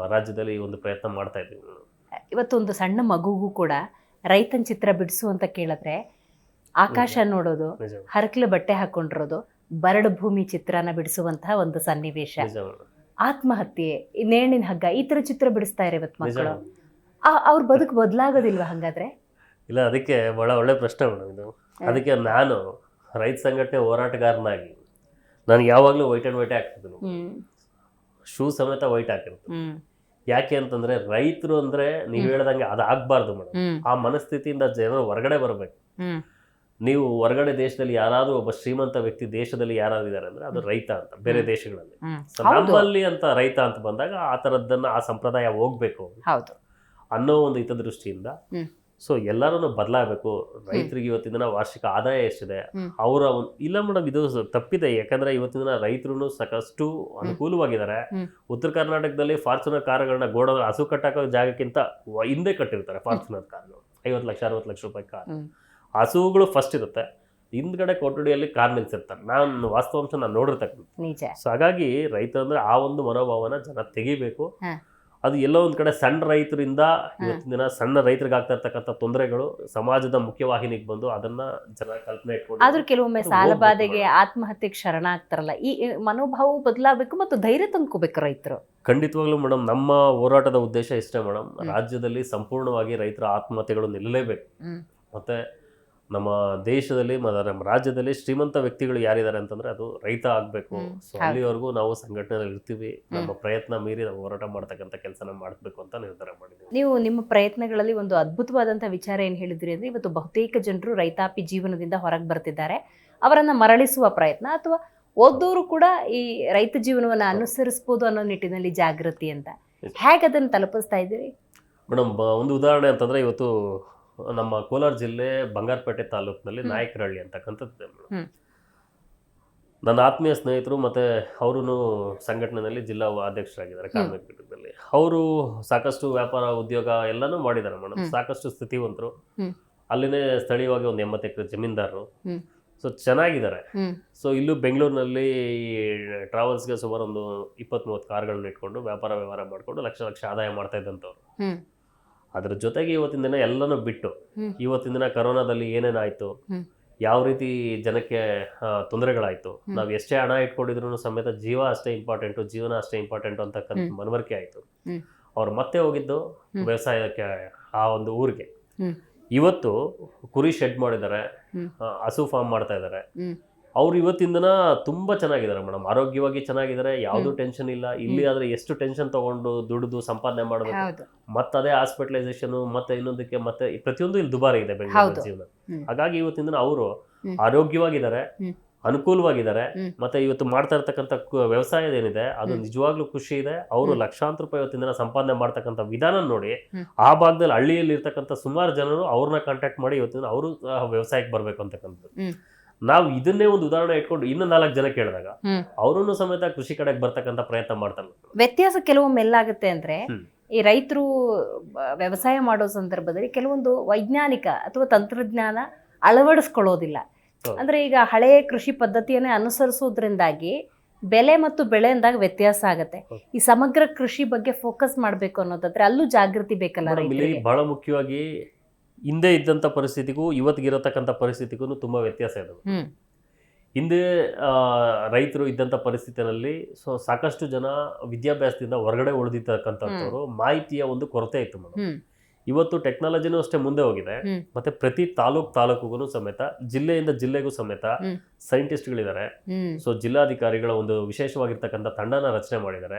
ರಾಜ್ಯದಲ್ಲಿ ಒಂದು ಪ್ರಯತ್ನ ಮಾಡ್ತಾ ಇದ್ದೀವಿ ಇವತ್ತೊಂದು ಸಣ್ಣ ಮಗುಗೂ ಕೂಡ ರೈತನ ಚಿತ್ರ ಬಿಡಿಸು ಅಂತ ಕೇಳಿದ್ರೆ ಆಕಾಶ ನೋಡೋದು ಹರಕಲು ಬಟ್ಟೆ ಹಾಕೊಂಡಿರೋದು ಬರಡು ಭೂಮಿ ಚಿತ್ರನ ಬಿಡಿಸುವಂತಹ ಒಂದು ಸನ್ನಿವೇಶ. ಆತ್ಮಹತ್ಯೆ ನೇಣಿನ ಹಗ್ಗ ಈ ತರ ಚಿತ್ರ ಬಿಡಿಸ್ತಾ ಇವತ್ತು ಮಕ್ಕಳು ಅವ್ರ ಬದುಕು ಬದಲಾಗೋದಿಲ್ವಾ ಹಂಗಾದ್ರೆ? ಇಲ್ಲ ಅದಕ್ಕೆ ಬಹಳ ಒಳ್ಳೆ ಪ್ರಶ್ನೆ ಮೇಡಮ್ ಇದು. ಅದಕ್ಕೆ ನಾನು ರೈತ ಸಂಘಟನೆ ಹೋರಾಟಗಾರನಾಗಿ ನಾನು ಯಾವಾಗಲೂ white and white hmm. Shoe ಸಮೇತ ವೈಟ್ ಹಾಕಿರುತ್ತೆ. ಯಾಕೆ ಅಂತಂದ್ರೆ ರೈತರು ಅಂದ್ರೆ ನೀವು ಹೇಳ್ದಂಗೆ ಅದು ಆಗ್ಬಾರ್ದು ಮೇಡಮ್ ಆ ಮನಸ್ಥಿತಿಯಿಂದ ಜನರು ಹೊರಗಡೆ ಬರಬೇಕು. ನೀವು ಹೊರಗಡೆ ದೇಶದಲ್ಲಿ ಯಾರಾದ್ರೂ ಒಬ್ಬ ಶ್ರೀಮಂತ ವ್ಯಕ್ತಿ ದೇಶದಲ್ಲಿ ಯಾರಾದ್ರೂ ಇದ್ದಾರೆ ಅಂದ್ರೆ ಅದು ರೈತ ಅಂತ ಬೇರೆ ದೇಶಗಳಲ್ಲಿ. ನಮ್ಮಲ್ಲಿ ಅಂತ ರೈತ ಅಂತ ಬಂದಾಗ ಆ ತರದ್ದನ್ನ ಆ ಸಂಪ್ರದಾಯ ಹೋಗ್ಬೇಕು. ಅನ್ನೋ ಒಂದು ಹಿತದೃಷ್ಟಿಯಿಂದ. ಸೊ ಎಲ್ಲರೂ ಬದಲಾಗಬೇಕು. ರೈತರಿಗೆ ಇವತ್ತಿನ ದಿನ ವಾರ್ಷಿಕ ಆದಾಯ ಎಷ್ಟಿದೆ. ಅವರ ಒಂದು ಇಲ್ಲ ಮೇಡಮ್ ಇದು ತಪ್ಪಿದೆ. ಯಾಕಂದ್ರೆ ಇವತ್ತಿನ ದಿನ ರೈತರು ಸಾಕಷ್ಟು ಅನುಕೂಲವಾಗಿದ್ದಾರೆ. ಉತ್ತರ ಕರ್ನಾಟಕದಲ್ಲಿ ಫಾರ್ಚುನರ್ ಕಾರುಗಳನ್ನ ಗೋಡ ಹಸು ಕಟ್ಟಾಕ ಜಾಗಕ್ಕಿಂತ ಹಿಂದೆ ಕಟ್ಟಿರ್ತಾರೆ ಫಾರ್ಚುನರ್ ಕಾರ್ಗಳು. ಐವತ್ತು ಲಕ್ಷ ಅರವತ್ತು ಲಕ್ಷ ರೂಪಾಯಿ ಕಾರ್. ಹಸುಗಳು ಫಸ್ಟ್ ಇರುತ್ತೆ. ಹಿಂದ್ಗಡೆ ಕೊಠಡಿಯಲ್ಲಿ ಕಾರ್ ನಿಲ್ಸಿರ್ತಾರೆ. ನಾನು ವಾಸ್ತವಾಂಶ ನಾನು ನೋಡಿರ್ತಕ್ಕಂಥ ಸೊ ಹಾಗಾಗಿ ರೈತ ಅಂದ್ರೆ ಆ ಒಂದು ಮನೋಭಾವನ ಜನ ತೆಗಿಬೇಕು. ಅದು ಎಲ್ಲೋ ಒಂದು ಕಡೆ ಸಣ್ಣ ರೈತರಿಂದ ಇವತ್ತಿನ ದಿನ ಸಣ್ಣ ರೈತರಿಗೆ ಆಗ್ತಾ ಇರ್ತಕ್ಕಂಥ ತೊಂದರೆಗಳು ಸಮಾಜದ ಮುಖ್ಯವಾಹಿನಿಗೆ ಬಂದು ಅದನ್ನ ಜನ ಕಲ್ಪನೆ ಇಟ್ಕೊಂಡು ಆದ್ರೂ ಕೆಲವೊಮ್ಮೆ ಸಾಲಬಾಧೆಗೆ ಆತ್ಮಹತ್ಯೆಗೆ ಶರಣಾಗ್ತಾರಲ್ಲ ಈ ಈ ಮನೋಭಾವ ಬದಲಾಗಬೇಕು ಮತ್ತು ಧೈರ್ಯ ತಂದ್ಕೋಬೇಕು ರೈತರು. ಖಂಡಿತವಾಗ್ಲೂ ಮೇಡಮ್ ನಮ್ಮ ಹೋರಾಟದ ಉದ್ದೇಶ ಇಷ್ಟೇ ಮೇಡಮ್ ರಾಜ್ಯದಲ್ಲಿ ಸಂಪೂರ್ಣವಾಗಿ ರೈತರ ಆತ್ಮಹತ್ಯೆಗಳು ನಿಲ್ಲಲೇಬೇಕು. ಮತ್ತೆ ನಮ್ಮ ದೇಶದಲ್ಲಿ ನಮ್ಮ ರಾಜ್ಯದಲ್ಲಿ ಶ್ರೀಮಂತ ವ್ಯಕ್ತಿಗಳು ಯಾರಿದ್ದಾರೆ ಅಂತಂದ್ರೆ ಅದು ರೈತ ಆಗ್ಬೇಕು. ಸೊ ಅಲ್ಲಿವರೆಗೂ ನಾವು ಸಂಘಟನೆಯಲ್ಲಿ ಇರ್ತೀವಿ ನಮ್ಮ ಪ್ರಯತ್ನ ಮೀರಿ ನಾವು ಹೋರಾಟ ಮಾಡ್ತಕ್ಕಂಥ ಕೆಲಸನ ಮಾಡಬೇಕು ಅಂತ ನಿರ್ಧಾರ ಮಾಡಿದ್ದೀವಿ. ನೀವು ನಿಮ್ಮ ಪ್ರಯತ್ನಗಳಲ್ಲಿ ಒಂದು ಅದ್ಭುತವಾದಂಥ ವಿಚಾರ ಏನು ಹೇಳಿದ್ರಿ ಅಂದ್ರೆ ಇವತ್ತು ಬಹುತೇಕ ಜನರು ರೈತಾಪಿ ಜೀವನದಿಂದ ಹೊರಗೆ ಬರ್ತಿದ್ದಾರೆ. ಅವರನ್ನು ಮರಳಿಸುವ ಪ್ರಯತ್ನ ಅಥವಾ ಓದೋರು ಕೂಡ ಈ ರೈತ ಜೀವನವನ್ನು ಅನುಸರಿಸ್ಬೋದು ಅನ್ನೋ ನಿಟ್ಟಿನಲ್ಲಿ ಜಾಗೃತಿ ಅಂತ. ಹೇಗೆ ಅದನ್ನು ತಲುಪಿಸ್ತಾ ಇದ್ದೀರಿ? ಮೇಡಮ್ ಒಂದು ಉದಾಹರಣೆ ಅಂತಂದ್ರೆ ಇವತ್ತು ನಮ್ಮ ಕೋಲಾರ ಜಿಲ್ಲೆ ಬಂಗಾರಪೇಟೆ ತಾಲೂಕಿನಲ್ಲಿ ನಾಯಕರಹಳ್ಳಿ ಅಂತಕ್ಕಂಥದ್ದು. ನನ್ನ ಆತ್ಮೀಯ ಸ್ನೇಹಿತರು ಮತ್ತೆ ಅವರು ಸಂಘಟನೆಯಲ್ಲಿ ಜಿಲ್ಲಾ ಅಧ್ಯಕ್ಷರಾಗಿದ್ದಾರೆ ಕಾರ್ಮಿಕ ಘಟಕದಲ್ಲಿ ಅವರು ಸಾಕಷ್ಟು ವ್ಯಾಪಾರ ಉದ್ಯೋಗ ಎಲ್ಲನೂ ಮಾಡಿದ್ದಾರೆ ಮೇಡಮ್. ಸಾಕಷ್ಟು ಸ್ಥಿತಿವಂತರು. ಅಲ್ಲಿನೇ ಸ್ಥಳೀಯವಾಗಿ ಒಂದು ಎಂಬತ್ತು ಎಕರೆ ಜಮೀನ್ದಾರರು. ಸೊ ಚೆನ್ನಾಗಿದ್ದಾರೆ. ಸೊ ಇಲ್ಲೂ ಬೆಂಗಳೂರಿನಲ್ಲಿ ಟ್ರಾವೆಲ್ಸ್ಗೆ ಸುಮಾರು ಒಂದು ಇಪ್ಪತ್ತ್ ಮೂವತ್ತು ಕಾರ್ಗಳನ್ನ ಇಟ್ಕೊಂಡು ವ್ಯಾಪಾರ ವ್ಯವಹಾರ ಮಾಡಿಕೊಂಡು ಲಕ್ಷ ಲಕ್ಷ ಆದಾಯ ಮಾಡ್ತಾ ಇದ್ದಂಥವ್ರು. ಅದ್ರ ಜೊತೆಗೆ ಇವತ್ತಿನ ದಿನ ಎಲ್ಲನೂ ಬಿಟ್ಟು ಇವತ್ತಿನ ದಿನ ಕರೋನಾದಲ್ಲಿ ಏನೇನಾಯ್ತು. ಯಾವ ರೀತಿ ಜನಕ್ಕೆ ತೊಂದರೆಗಳಾಯ್ತು. ನಾವು ಎಷ್ಟೇ ಹಣ ಇಟ್ಕೊಂಡಿದ್ರು ಸಮೇತ ಜೀವ ಅಷ್ಟೇ ಇಂಪಾರ್ಟೆಂಟ್ ಜೀವನ ಅಷ್ಟೇ ಇಂಪಾರ್ಟೆಂಟ್ ಅಂತಕ್ಕಂಥ. ಮನವರಿಕೆ ಆಯ್ತು. ಅವ್ರು ಮತ್ತೆ ಹೋಗಿದ್ದು. ವ್ಯವಸಾಯಕ್ಕೆ ಆ ಒಂದು ಊರಿಗೆ ಇವತ್ತು ಕುರಿ ಶೆಡ್ ಮಾಡಿದ್ದಾರೆ. ಹಸು ಫಾರ್ಮ್ ಮಾಡ್ತಾ ಇದ್ದಾರೆ. ಅವ್ರು ಇವತ್ತಿನ ದಿನ ತುಂಬಾ ಚೆನ್ನಾಗಿದ್ದಾರೆ ಮೇಡಮ್ ಆರೋಗ್ಯವಾಗಿ ಚೆನ್ನಾಗಿದ್ದಾರೆ ಯಾವ್ದು ಟೆನ್ಷನ್ ಇಲ್ಲ. ಇಲ್ಲಿ ಆದ್ರೆ ಎಷ್ಟು ಟೆನ್ಷನ್ ತಗೊಂಡು ದುಡಿದು ಸಂಪಾದನೆ ಮಾಡಬೇಕು. ಮತ್ತೆ ಅದೇ ಹಾಸ್ಪಿಟಲೈಸೇಷನ್ ಮತ್ತೆ ಇನ್ನೊಂದಕ್ಕೆ ಮತ್ತೆ ಪ್ರತಿಯೊಂದು ಇಲ್ಲಿ ದುಬಾರಿ ಇದೆ ಬೆಂಗಳೂರು ಜೀವನ. ಹಾಗಾಗಿ ಇವತ್ತಿನ ದಿನ ಅವರು. ಆರೋಗ್ಯವಾಗಿದ್ದಾರೆ. ಅನುಕೂಲವಾಗಿದ್ದಾರೆ ಮತ್ತೆ ಇವತ್ತು ಮಾಡ್ತಾ ಇರ್ತಕ್ಕಂಥ ಕು- ವ್ಯವಸಾಯ ಏನಿದೆ ಅದು ನಿಜವಾಗ್ಲೂ ಖುಷಿ ಇದೆ. ಅವರು. ಲಕ್ಷಾಂತರ ರೂಪಾಯಿ ಇವತ್ತಿನ ದಿನ ಸಂಪಾದನೆ ಮಾಡ್ತಕ್ಕಂತ ವಿಧಾನ ನೋಡಿ ಆ ಭಾಗದಲ್ಲಿ ಹಳ್ಳಿಯಲ್ಲಿ ಇರ್ತಕ್ಕಂಥ ಸುಮಾರು ಜನರು ಅವ್ರನ್ನ ಕಾಂಟ್ಯಾಕ್ಟ್ ಮಾಡಿ ಇವತ್ತಿನ ಅವರು ವ್ಯವಸಾಯಕ್ಕೆ ಬರ್ಬೇಕು ಅಂತಕ್ಕಂಥದ್ದು. ನಾವು ಇದನ್ನೇ ಒಂದು ಉದಾಹರಣೆ ಇಟ್ಕೊಂಡು ಇನ್ನೂ ನಾಲ್ಕು ಜನ ಕೇಳಿದಾಗ. ಅವರನ್ನು ಸಮೇತ ಕೃಷಿ ಕಡೆಗೆ ಬರ್ತಕ್ಕಂಥ ಪ್ರಯತ್ನ ಮಾಡ್ತಾರೆ ವ್ಯತ್ಯಾಸ ಕೆಲವೊಮ್ಮೆ ಎಲ್ಲಾಗುತ್ತೆ ಅಂದ್ರೆ ಈ ರೈತರು ವ್ಯವಸಾಯ ಮಾಡೋ ಸಂದರ್ಭದಲ್ಲಿ ಕೆಲವೊಂದು ವೈಜ್ಞಾನಿಕ ಅಥವಾ ತಂತ್ರಜ್ಞಾನ ಅಳವಡಿಸ್ಕೊಳ್ಳೋದಿಲ್ಲ. ಅಂದ್ರೆ ಈಗ ಹಳೆಯ ಕೃಷಿ ಪದ್ಧತಿಯನ್ನೇ ಅನುಸರಿಸೋದ್ರಿಂದಾಗಿ ಬೆಲೆ ಮತ್ತು ಬೆಳೆ ಅಂದಾಗ ವ್ಯತ್ಯಾಸ ಆಗುತ್ತೆ. ಈ ಸಮಗ್ರ ಕೃಷಿ ಬಗ್ಗೆ ಫೋಕಸ್ ಮಾಡಬೇಕು ಅನ್ನೋದಾದ್ರೆ ಅಲ್ಲೂ ಜಾಗೃತಿ ಬೇಕಲ್ಲ ಬಹಳ ಮುಖ್ಯವಾಗಿ ಹಿಂದೆ ಇದ್ದಂಥ ಪರಿಸ್ಥಿತಿಗೂ ಇವತ್ತಿಗಿರತಕ್ಕಂಥ ಪರಿಸ್ಥಿತಿಗೂ ತುಂಬಾ ವ್ಯತ್ಯಾಸ ಇದೆ. ಹಿಂದೆ ಆ, ರೈತರು ಇದ್ದಂಥ ಪರಿಸ್ಥಿತಿಯಲ್ಲಿ ಸೊ ಸಾಕಷ್ಟು ಜನ ವಿದ್ಯಾಭ್ಯಾಸದಿಂದ ಹೊರಗಡೆ ಉಳಿದಿರ್ತಕ್ಕಂಥವ್ರು ಮಾಹಿತಿಯ ಒಂದು ಕೊರತೆ ಇತ್ತು ಮೇಡಮ್ ಇವತ್ತು ಟೆಕ್ನಾಲಜಿನೂ ಅಷ್ಟೇ ಮುಂದೆ ಹೋಗಿದೆ. ಮತ್ತೆ ಪ್ರತಿ ತಾಲೂಕ್ ತಾಲೂಕಿಗೂ ಸಮೇತ ಜಿಲ್ಲೆಯಿಂದ ಜಿಲ್ಲೆಗೂ ಸಮೇತ. ಸೈಂಟಿಸ್ಟ್ಗಳಿದ್ದಾರೆ. ಸೊ ಜಿಲ್ಲಾಧಿಕಾರಿಗಳ ಒಂದು ವಿಶೇಷವಾಗಿರ್ತಕ್ಕಂಥ ತಂಡನ ರಚನೆ ಮಾಡಿದ್ದಾರೆ.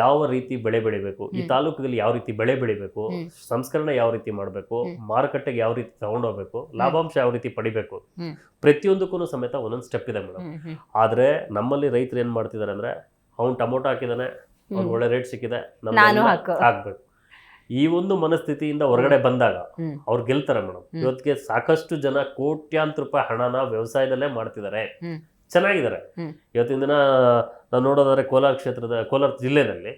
ಯಾವ ರೀತಿ ಬೆಳೆ ಬೆಳಿಬೇಕು ಈ. ತಾಲೂಕಲ್ಲಿ ಯಾವ ರೀತಿ ಬೆಳೆ ಬೆಳಿಬೇಕು ಸಂಸ್ಕರಣೆ ಯಾವ ರೀತಿ ಮಾಡಬೇಕು. ಮಾರುಕಟ್ಟೆಗೆ ಯಾವ ರೀತಿ ತಗೊಂಡೋಗ್ಬೇಕು ಲಾಭಾಂಶ ಯಾವ ರೀತಿ ಪಡಿಬೇಕು. ಪ್ರತಿಯೊಂದಕ್ಕೂ ಸಮೇತ ಒಂದೊಂದು ಸ್ಟೆಪ್ ಇದೆ ಮೇಡಮ್. ಆದ್ರೆ ನಮ್ಮಲ್ಲಿ ರೈತರು ಏನ್ ಮಾಡ್ತಿದ್ದಾರೆ ಅಂದ್ರೆ ಅವ್ನು ಟೊಮೊಟೊ ಹಾಕಿದಾನೆ ಅವ್ನು ಒಳ್ಳೆ ರೇಟ್ ಸಿಕ್ಕಿದೆ ಹಾಕ್ಬೇಕು ಈ ಒಂದು ಮನಸ್ಥಿತಿಯಿಂದ ಹೊರಗಡೆ ಬಂದಾಗ. ಅವ್ರು ಗೆಲ್ತಾರೆ ಮೇಡಮ್. ಇವತ್ತಿಗೆ ಸಾಕಷ್ಟು ಜನ ಕೋಟ್ಯಾಂತರ ರೂಪಾಯಿ ಹಣನ ವ್ಯವಸಾಯದಲ್ಲೇ ಮಾಡ್ತಿದ್ದಾರೆ. ಚೆನ್ನಾಗಿದ್ದಾರೆ. ಇವತ್ತಿನ ದಿನ ನಾನು ನೋಡೋದಾದ್ರೆ ಕೋಲಾರ ಕ್ಷೇತ್ರದ ಕೋಲಾರ ಜಿಲ್ಲೆನಲ್ಲಿ.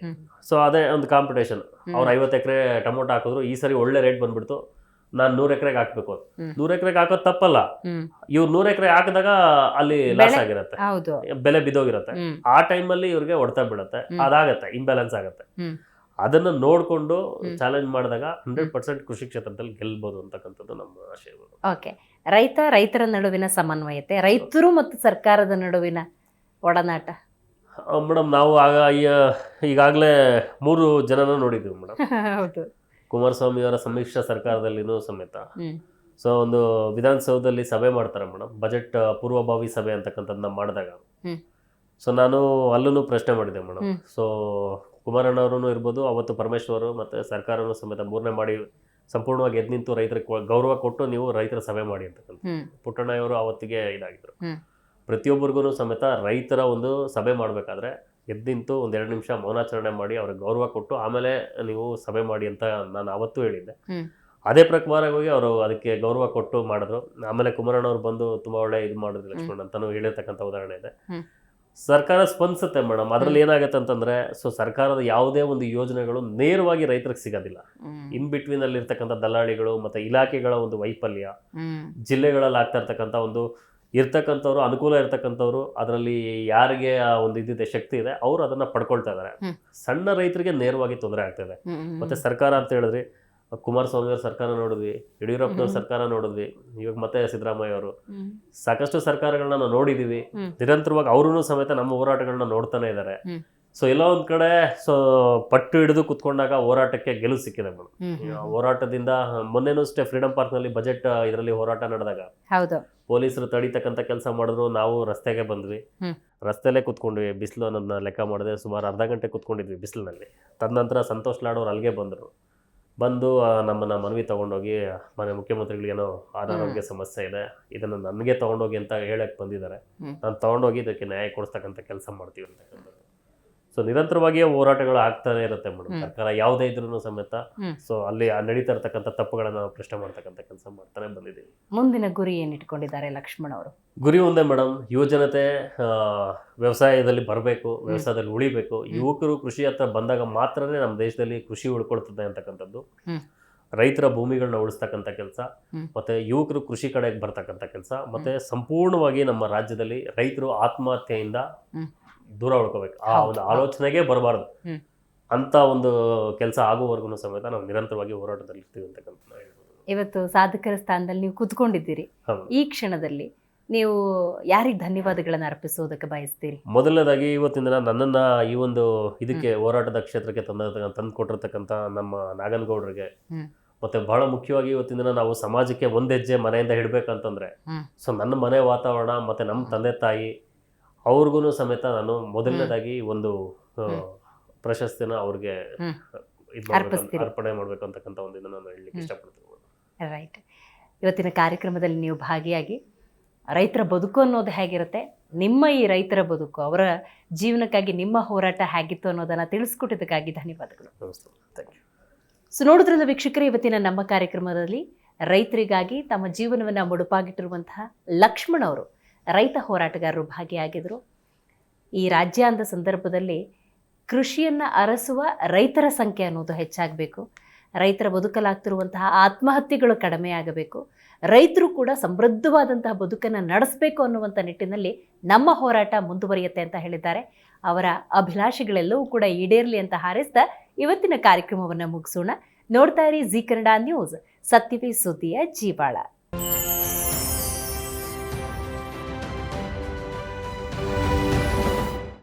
ಸೊ ಅದೇ ಒಂದು ಕಾಂಪಿಟೇಷನ್. ಅವ್ರು ಐವತ್ತು ಎಕರೆ ಟೊಮೊಟೊ ಹಾಕಿದ್ರು ಈ ಸರಿ ಒಳ್ಳೆ ರೇಟ್ ಬಂದ್ಬಿಡ್ತು. ನಾನು ನೂರ್ ಎಕರೆಗೆ ಹಾಕ್ಬೇಕು ನೂರ್ ಎಕರೆಗೆ ಹಾಕೋದು ತಪ್ಪಲ್ಲ. ಇವ್ರು ನೂರ ಎಕರೆ ಹಾಕಿದಾಗ ಅಲ್ಲಿ ಲಾಸ್ ಆಗಿರತ್ತೆ. ಬೆಲೆ ಬಿದ್ದೋಗಿರತ್ತೆ. ಆ ಟೈಮಲ್ಲಿ ಇವ್ರಿಗೆ ಹೊಡ್ತಾ ಬಿಡತ್ತೆ. ಅದಾಗತ್ತೆ ಇಂಬ್ಯಾಲೆನ್ಸ್ ಆಗುತ್ತೆ. ಅದನ್ನ ನೋಡ್ಕೊಂಡು ಚಾಲೆಂಜ್ ಮಾಡಿದಾಗ ಹಂಡ್ರೆಡ್ ಪರ್ಸೆಂಟ್ ಕೃಷಿ ಕ್ಷೇತ್ರದಲ್ಲಿ ಗೆಲ್ಬೋದು ಅಂತಕ್ಕಂಥದ್ದು ನಮ್ಮ ಆಶಯಗಳು ಓಕೆ ರೈತ ರೈತರ ನಡುವಿನ ಸಮನ್ವಯತೆ ರೈತರು ಮತ್ತು ಸರ್ಕಾರದ ನಡುವಿನ ಒಡನಾಟ. ಮೇಡಮ್ ನಾವು ಆಗ ಈಗಾಗಲೇ ಮೂರು ಜನನ ನೋಡಿದ್ದೀವಿ ಮೇಡಮ್ (laughs) ಹೌದು. ಕುಮಾರಸ್ವಾಮಿ ಅವರ ಸಮ್ಮಿಶ್ರ ಸರ್ಕಾರದಲ್ಲಿನೂ ಸಮೇತ. ಸೊ ಒಂದು ವಿಧಾನಸೌಧದಲ್ಲಿ ಸಭೆ ಮಾಡ್ತಾರೆ ಮೇಡಮ್ ಬಜೆಟ್ ಪೂರ್ವಭಾವಿ ಸಭೆ ಅಂತಕ್ಕಂಥದ್ದನ್ನ ಮಾಡಿದಾಗ. ಸೊ ನಾನು ಅಲ್ಲೂ ಪ್ರಶ್ನೆ ಮಾಡಿದೆ ಮೇಡಮ್. ಸೊ ಕುಮಾರಣ್ಣವರು ಇರ್ಬೋದು ಅವತ್ತು ಪರಮೇಶ್ವರು ಮತ್ತು ಸರ್ಕಾರನೂ ಸಮೇತ ಮೂರನೇ ಮಾಡಿ ಸಂಪೂರ್ಣವಾಗಿ ಎದ್ದು ನಿಂತು ರೈತರ ಗೌರವ ಕೊಟ್ಟು ನೀವು ರೈತರ ಸಭೆ ಮಾಡಿ ಅಂತಕ್ಕಂಥ ಪುಟ್ಟಣ್ಣಯ್ಯವರು ಅವತ್ತಿಗೆ ಇದಾಗಿದ್ರು. ಪ್ರತಿಯೊಬ್ಬರಿಗೂ ಸಮೇತ ರೈತರ ಒಂದು ಸಭೆ ಮಾಡಬೇಕಾದ್ರೆ ಎದ್ದು ನಿಂತು ಒಂದು ಎರಡು ನಿಮಿಷ ಮೌನಾಚರಣೆ ಮಾಡಿ ಅವ್ರಿಗೆ ಗೌರವ ಕೊಟ್ಟು ಆಮೇಲೆ ನೀವು ಸಭೆ ಮಾಡಿ ಅಂತ ನಾನು ಅವತ್ತು ಹೇಳಿದ್ದೆ. ಅದೇ ಪ್ರಕಾರವಾಗಿ ಅವರು ಅದಕ್ಕೆ ಗೌರವ ಕೊಟ್ಟು ಮಾಡಿದ್ರು. ಆಮೇಲೆ ಕುಮಾರಣ್ಣವ್ರು ಬಂದು ತುಂಬಾ ಒಳ್ಳೆ ಇದು ಮಾಡಿದ್ರು ಲಕ್ಷ್ಮಣ್ ಅಂತಾನು ಹೇಳಿರ್ತಕ್ಕಂಥ ಉದಾಹರಣೆ ಇದೆ. ಸರ್ಕಾರ ಸ್ಪಂದಿಸುತ್ತೆ ಮೇಡಮ್. ಅದರಲ್ಲಿ ಏನಾಗುತ್ತೆ ಅಂತಂದ್ರೆ ಸೊ ಸರ್ಕಾರದ ಯಾವುದೇ ಒಂದು ಯೋಜನೆಗಳು ನೇರವಾಗಿ ರೈತರಿಗೆ ಸಿಗೋದಿಲ್ಲ. ಇನ್ ಬಿಟ್ವೀನ್ ಅಲ್ಲಿ ಇರ್ತಕ್ಕಂಥ ದಲ್ಲಾಳಿಗಳು ಮತ್ತೆ ಇಲಾಖೆಗಳ ಒಂದು ವೈಫಲ್ಯ ಜಿಲ್ಲೆಗಳಲ್ಲಿ ಆಗ್ತಾ ಇರ್ತಕ್ಕಂಥ ಒಂದು ಇರ್ತಕ್ಕಂಥವ್ರು ಅನುಕೂಲ ಇರ್ತಕ್ಕಂಥವ್ರು ಅದರಲ್ಲಿ ಯಾರಿಗೆ ಆ ಒಂದು ಇದಿದೆ ಶಕ್ತಿ ಇದೆ ಅವರು ಅದನ್ನ ಪಡ್ಕೊಳ್ತಾ ಇದ್ದಾರೆ ಸಣ್ಣ ರೈತರಿಗೆ ನೇರವಾಗಿ ತೊಂದರೆ ಆಗ್ತಾ ಇದೆ. ಮತ್ತೆ ಸರ್ಕಾರ ಅಂತ ಹೇಳಿದ್ರಿ ಕುಮಾರಸ್ವಾಮಿ ಅವ್ರ ಸರ್ಕಾರ ನೋಡಿದ್ವಿ ಯಡಿಯೂರಪ್ಪನವ್ರ ಸರ್ಕಾರ ನೋಡಿದ್ವಿ ಇವಾಗ ಮತ್ತೆ ಸಿದ್ದರಾಮಯ್ಯ ಅವರು. ಸಾಕಷ್ಟು ಸರ್ಕಾರಗಳನ್ನ ನಾವು ನೋಡಿದೀವಿ. ನಿರಂತರವಾಗಿ ಅವರು ಸಮೇತ ನಮ್ಮ ಹೋರಾಟಗಳನ್ನ ನೋಡ್ತಾನೆ ಇದ್ದಾರೆ. ಸೊ ಎಲ್ಲ ಒಂದ್ ಕಡೆ ಸೊ ಪಟ್ಟು ಹಿಡಿದು ಕುತ್ಕೊಂಡಾಗ ಹೋರಾಟಕ್ಕೆ ಗೆಲುವು ಸಿಕ್ಕಿದೆ ಮೇಡಮ್. ಹೋರಾಟದಿಂದ ಮೊನ್ನೆನೂ ಅಷ್ಟೇ ಫ್ರೀಡಂ ಪಾರ್ಕ್ನಲ್ಲಿ ಬಜೆಟ್ ಇದರಲ್ಲಿ ಹೋರಾಟ ನಡೆದಾಗ ಹೌದು. ಪೊಲೀಸರು ತಡೀತಕ್ಕಂತ ಕೆಲಸ ಮಾಡಿದ್ರು ನಾವು ರಸ್ತೆಗೆ ಬಂದ್ವಿ. ರಸ್ತೆಲೆ ರಸ್ತೆಲೇ ಕುತ್ಕೊಂಡ್ವಿ ಬಿಸಿಲು ಅನ್ನೋದನ್ನ ಲೆಕ್ಕ ಮಾಡಿದೆ ಸುಮಾರು ಅರ್ಧ ಗಂಟೆ ಕುತ್ಕೊಂಡಿದ್ವಿ ಬಿಸಿಲಿನಲ್ಲಿ. ತದನಂತರ ಸಂತೋಷ್ ಲಾಡ್ ಅವ್ರು ಅಲ್ಲಿಗೆ ಬಂದರು. ಬಂದು ನಮ್ಮನ್ನ ಮನವಿ ತಗೊಂಡೋಗಿ ಮನೆ ಮುಖ್ಯಮಂತ್ರಿಗಳಿಗೇನೋ ಅನಾರೋಗ್ಯ ಸಮಸ್ಯೆ ಇದೆ ಇದನ್ನು ನನಗೆ ತಗೊಂಡೋಗಿ ಅಂತ ಹೇಳಕ್ಕೆ ಬಂದಿದ್ದಾರೆ. ನಾನು ತಗೊಂಡೋಗಿ ಇದಕ್ಕೆ ನ್ಯಾಯ ಕೊಡಿಸ್ತಕ್ಕಂಥ ಕೆಲಸ ಮಾಡ್ತೀವಿ ಅಂತಕ್ಕಂಥದ್ದು ಸೊ ನಿರಂತರವಾಗಿಯೇ ಹೋರಾಟಗಳು ಆಗ್ತಾನೆ ಇರುತ್ತೆ ಮೇಡಮ್. ಸರ್ಕಾರ ಯಾವುದೇ ಇದ್ರೂ ಸಮೇತ. ಸೊ ಅಲ್ಲಿ ಆ ನಡೀತಾ ಇರತಕ್ಕಂಥ ತಪ್ಪುಗಳನ್ನ ನಾವು ಪ್ರಶ್ನೆ ಮಾಡ್ತಕ್ಕಂಥ ಕೆಲಸ ಮಾಡ್ತಾನೆ ಬಂದಿದ್ದೀವಿ. ಮುಂದಿನ ಗುರಿ ಏನಿಟ್ಕೊಂಡಿದ್ದಾರೆ ಲಕ್ಷ್ಮಣ್ ಅವರು? ಗುರಿ ಒಂದೇ ಮೇಡಮ್. ಯುವಜನತೆ ವ್ಯವಸಾಯದಲ್ಲಿ ಬರಬೇಕು ವ್ಯವಸಾಯದಲ್ಲಿ ಉಳಿಬೇಕು. ಯುವಕರು ಕೃಷಿ ಹತ್ರ ಬಂದಾಗ ಮಾತ್ರನೇ ನಮ್ಮ ದೇಶದಲ್ಲಿ ಕೃಷಿ ಉಳ್ಕೊಳ್ತದೆ ಅಂತಕ್ಕಂಥದ್ದು. ರೈತರ ಭೂಮಿಗಳನ್ನ ಉಳಿಸ್ತಕ್ಕಂಥ ಕೆಲಸ. ಮತ್ತೆ ಯುವಕರು ಕೃಷಿ ಕಡೆಗೆ ಬರ್ತಕ್ಕಂಥ ಕೆಲಸ. ಮತ್ತೆ ಸಂಪೂರ್ಣವಾಗಿ ನಮ್ಮ ರಾಜ್ಯದಲ್ಲಿ ರೈತರು ಆತ್ಮಹತ್ಯೆಯಿಂದ. ದೂರ ಉಳ್ಕೋಬೇಕು. ಆ ಒಂದು ಆಲೋಚನೆಗೆ ಬರಬಾರ್ದು. ಅಂತ ಒಂದು ಕೆಲಸ ಆಗುವವರೆಗೂ ಸಮೇತ ನಾವು ನಿರಂತರವಾಗಿ ಹೋರಾಟದಲ್ಲಿ ಇರ್ತೀವಿ ಅಂತಕ್ಕಂಥ. ಇವತ್ತು ಸಾಧಕರ ಸ್ಥಾನದಲ್ಲಿ ನೀವು ಕುತ್ಕೊಂಡಿದ್ದೀರಿ. ಈ ಕ್ಷಣದಲ್ಲಿ ನೀವು ಯಾರಿಗೆ ಧನ್ಯವಾದಗಳನ್ನು ಅರ್ಪಿಸೋದಕ್ಕೆ ಬಯಸ್ತೀರಿ? ಮೊದಲನೇದಾಗಿ ಇವತ್ತಿನ ದಿನ ನನ್ನನ್ನ ಈ ಒಂದು ಇದಕ್ಕೆ ಹೋರಾಟದ ಕ್ಷೇತ್ರಕ್ಕೆ ತಂದ ತಂದು ಕೊಟ್ಟಿರ್ತಕ್ಕಂಥ ನಮ್ಮ ನಾಗನಗೌಡರಿಗೆ. ಮತ್ತೆ ಬಹಳ ಮುಖ್ಯವಾಗಿ ಇವತ್ತಿನ ದಿನ ನಾವು ಸಮಾಜಕ್ಕೆ ಒಂದು ಹೆಜ್ಜೆ ಮನೆಯಿಂದ ಹಿಡ್ಬೇಕಂತಂದ್ರೆ. ಸೊ ನನ್ನ ಮನೆ ವಾತಾವರಣ ಮತ್ತೆ ನಮ್ಮ ತಂದೆ ತಾಯಿ ಅವ್ರಿಗೂ ಸಮೇತ ನಾನು ಮೊದಲನೇದಾಗಿ ಒಂದು. ಪ್ರಶಸ್ತಿನ ಅವ್ರಿಗೆ. ಅರ್ಪಣೆ ಮಾಡಬೇಕು ಅಂತಕ್ಕಂಥ ಒಂದು ಇದನ್ನ ನಾನು ಹೇಳಲಿಕ್ಕೆ. ಇಷ್ಟಪಡ್ತೀನಿ. ರೈಟ್ ಇವತ್ತಿನ ಕಾರ್ಯಕ್ರಮದಲ್ಲಿ ನೀವು ಭಾಗಿಯಾಗಿ ರೈತರ ಬದುಕು ಅನ್ನೋದು ಹೇಗಿರುತ್ತೆ ನಿಮ್ಮ ಈ ರೈತರ ಬದುಕು ಅವರ ಜೀವನಕ್ಕಾಗಿ ನಿಮ್ಮ ಹೋರಾಟ ಹೇಗಿತ್ತು ಅನ್ನೋದನ್ನು ತಿಳಿಸ್ಕೊಟ್ಟಿದ್ದಕ್ಕಾಗಿ ಧನ್ಯವಾದಗಳು. ಸೊ ನೋಡಿದ್ರಲ್ಲ ವೀಕ್ಷಕರೇ ಇವತ್ತಿನ ನಮ್ಮ ಕಾರ್ಯಕ್ರಮದಲ್ಲಿ ರೈತರಿಗಾಗಿ ತಮ್ಮ ಜೀವನವನ್ನು ಮುಡುಪಾಗಿಟ್ಟಿರುವಂತಹ ಲಕ್ಷ್ಮಣ್ ಅವರು ರೈತ ಹೋರಾಟಗಾರರು ಭಾಗಿಯಾಗಿದ್ದರು ಈ ರಾಜ್ಯ ಅಂದ ಸಂದರ್ಭದಲ್ಲಿ ಕೃಷಿಯನ್ನು ಅರಸುವ ರೈತರ ಸಂಖ್ಯೆ ಅನ್ನೋದು ಹೆಚ್ಚಾಗಬೇಕು. ರೈತರ ಬದುಕಲಾಗ್ತಿರುವಂತಹ ಆತ್ಮಹತ್ಯೆಗಳು ಕಡಿಮೆ ಆಗಬೇಕು. ರೈತರು ಕೂಡ ಸಮೃದ್ಧವಾದಂತಹ ಬದುಕನ್ನು ನಡೆಸಬೇಕು ಅನ್ನುವಂಥ ನಿಟ್ಟಿನಲ್ಲಿ ನಮ್ಮ ಹೋರಾಟ ಮುಂದುವರಿಯುತ್ತೆ ಅಂತ ಹೇಳಿದ್ದಾರೆ. ಅವರ ಅಭಿಲಾಷೆಗಳೆಲ್ಲವೂ ಕೂಡ ಈಡೇರಲಿ ಅಂತ ಹಾರೈಸಿದ ಇವತ್ತಿನ ಕಾರ್ಯಕ್ರಮವನ್ನು ಮುಗಿಸೋಣ. ನೋಡ್ತಾ ಇರಿ ಜಿ ಕನ್ನಡ ನ್ಯೂಸ್. ಸತ್ಯವೇ ಸುದ್ದಿಯ ಜೀವಾಳ.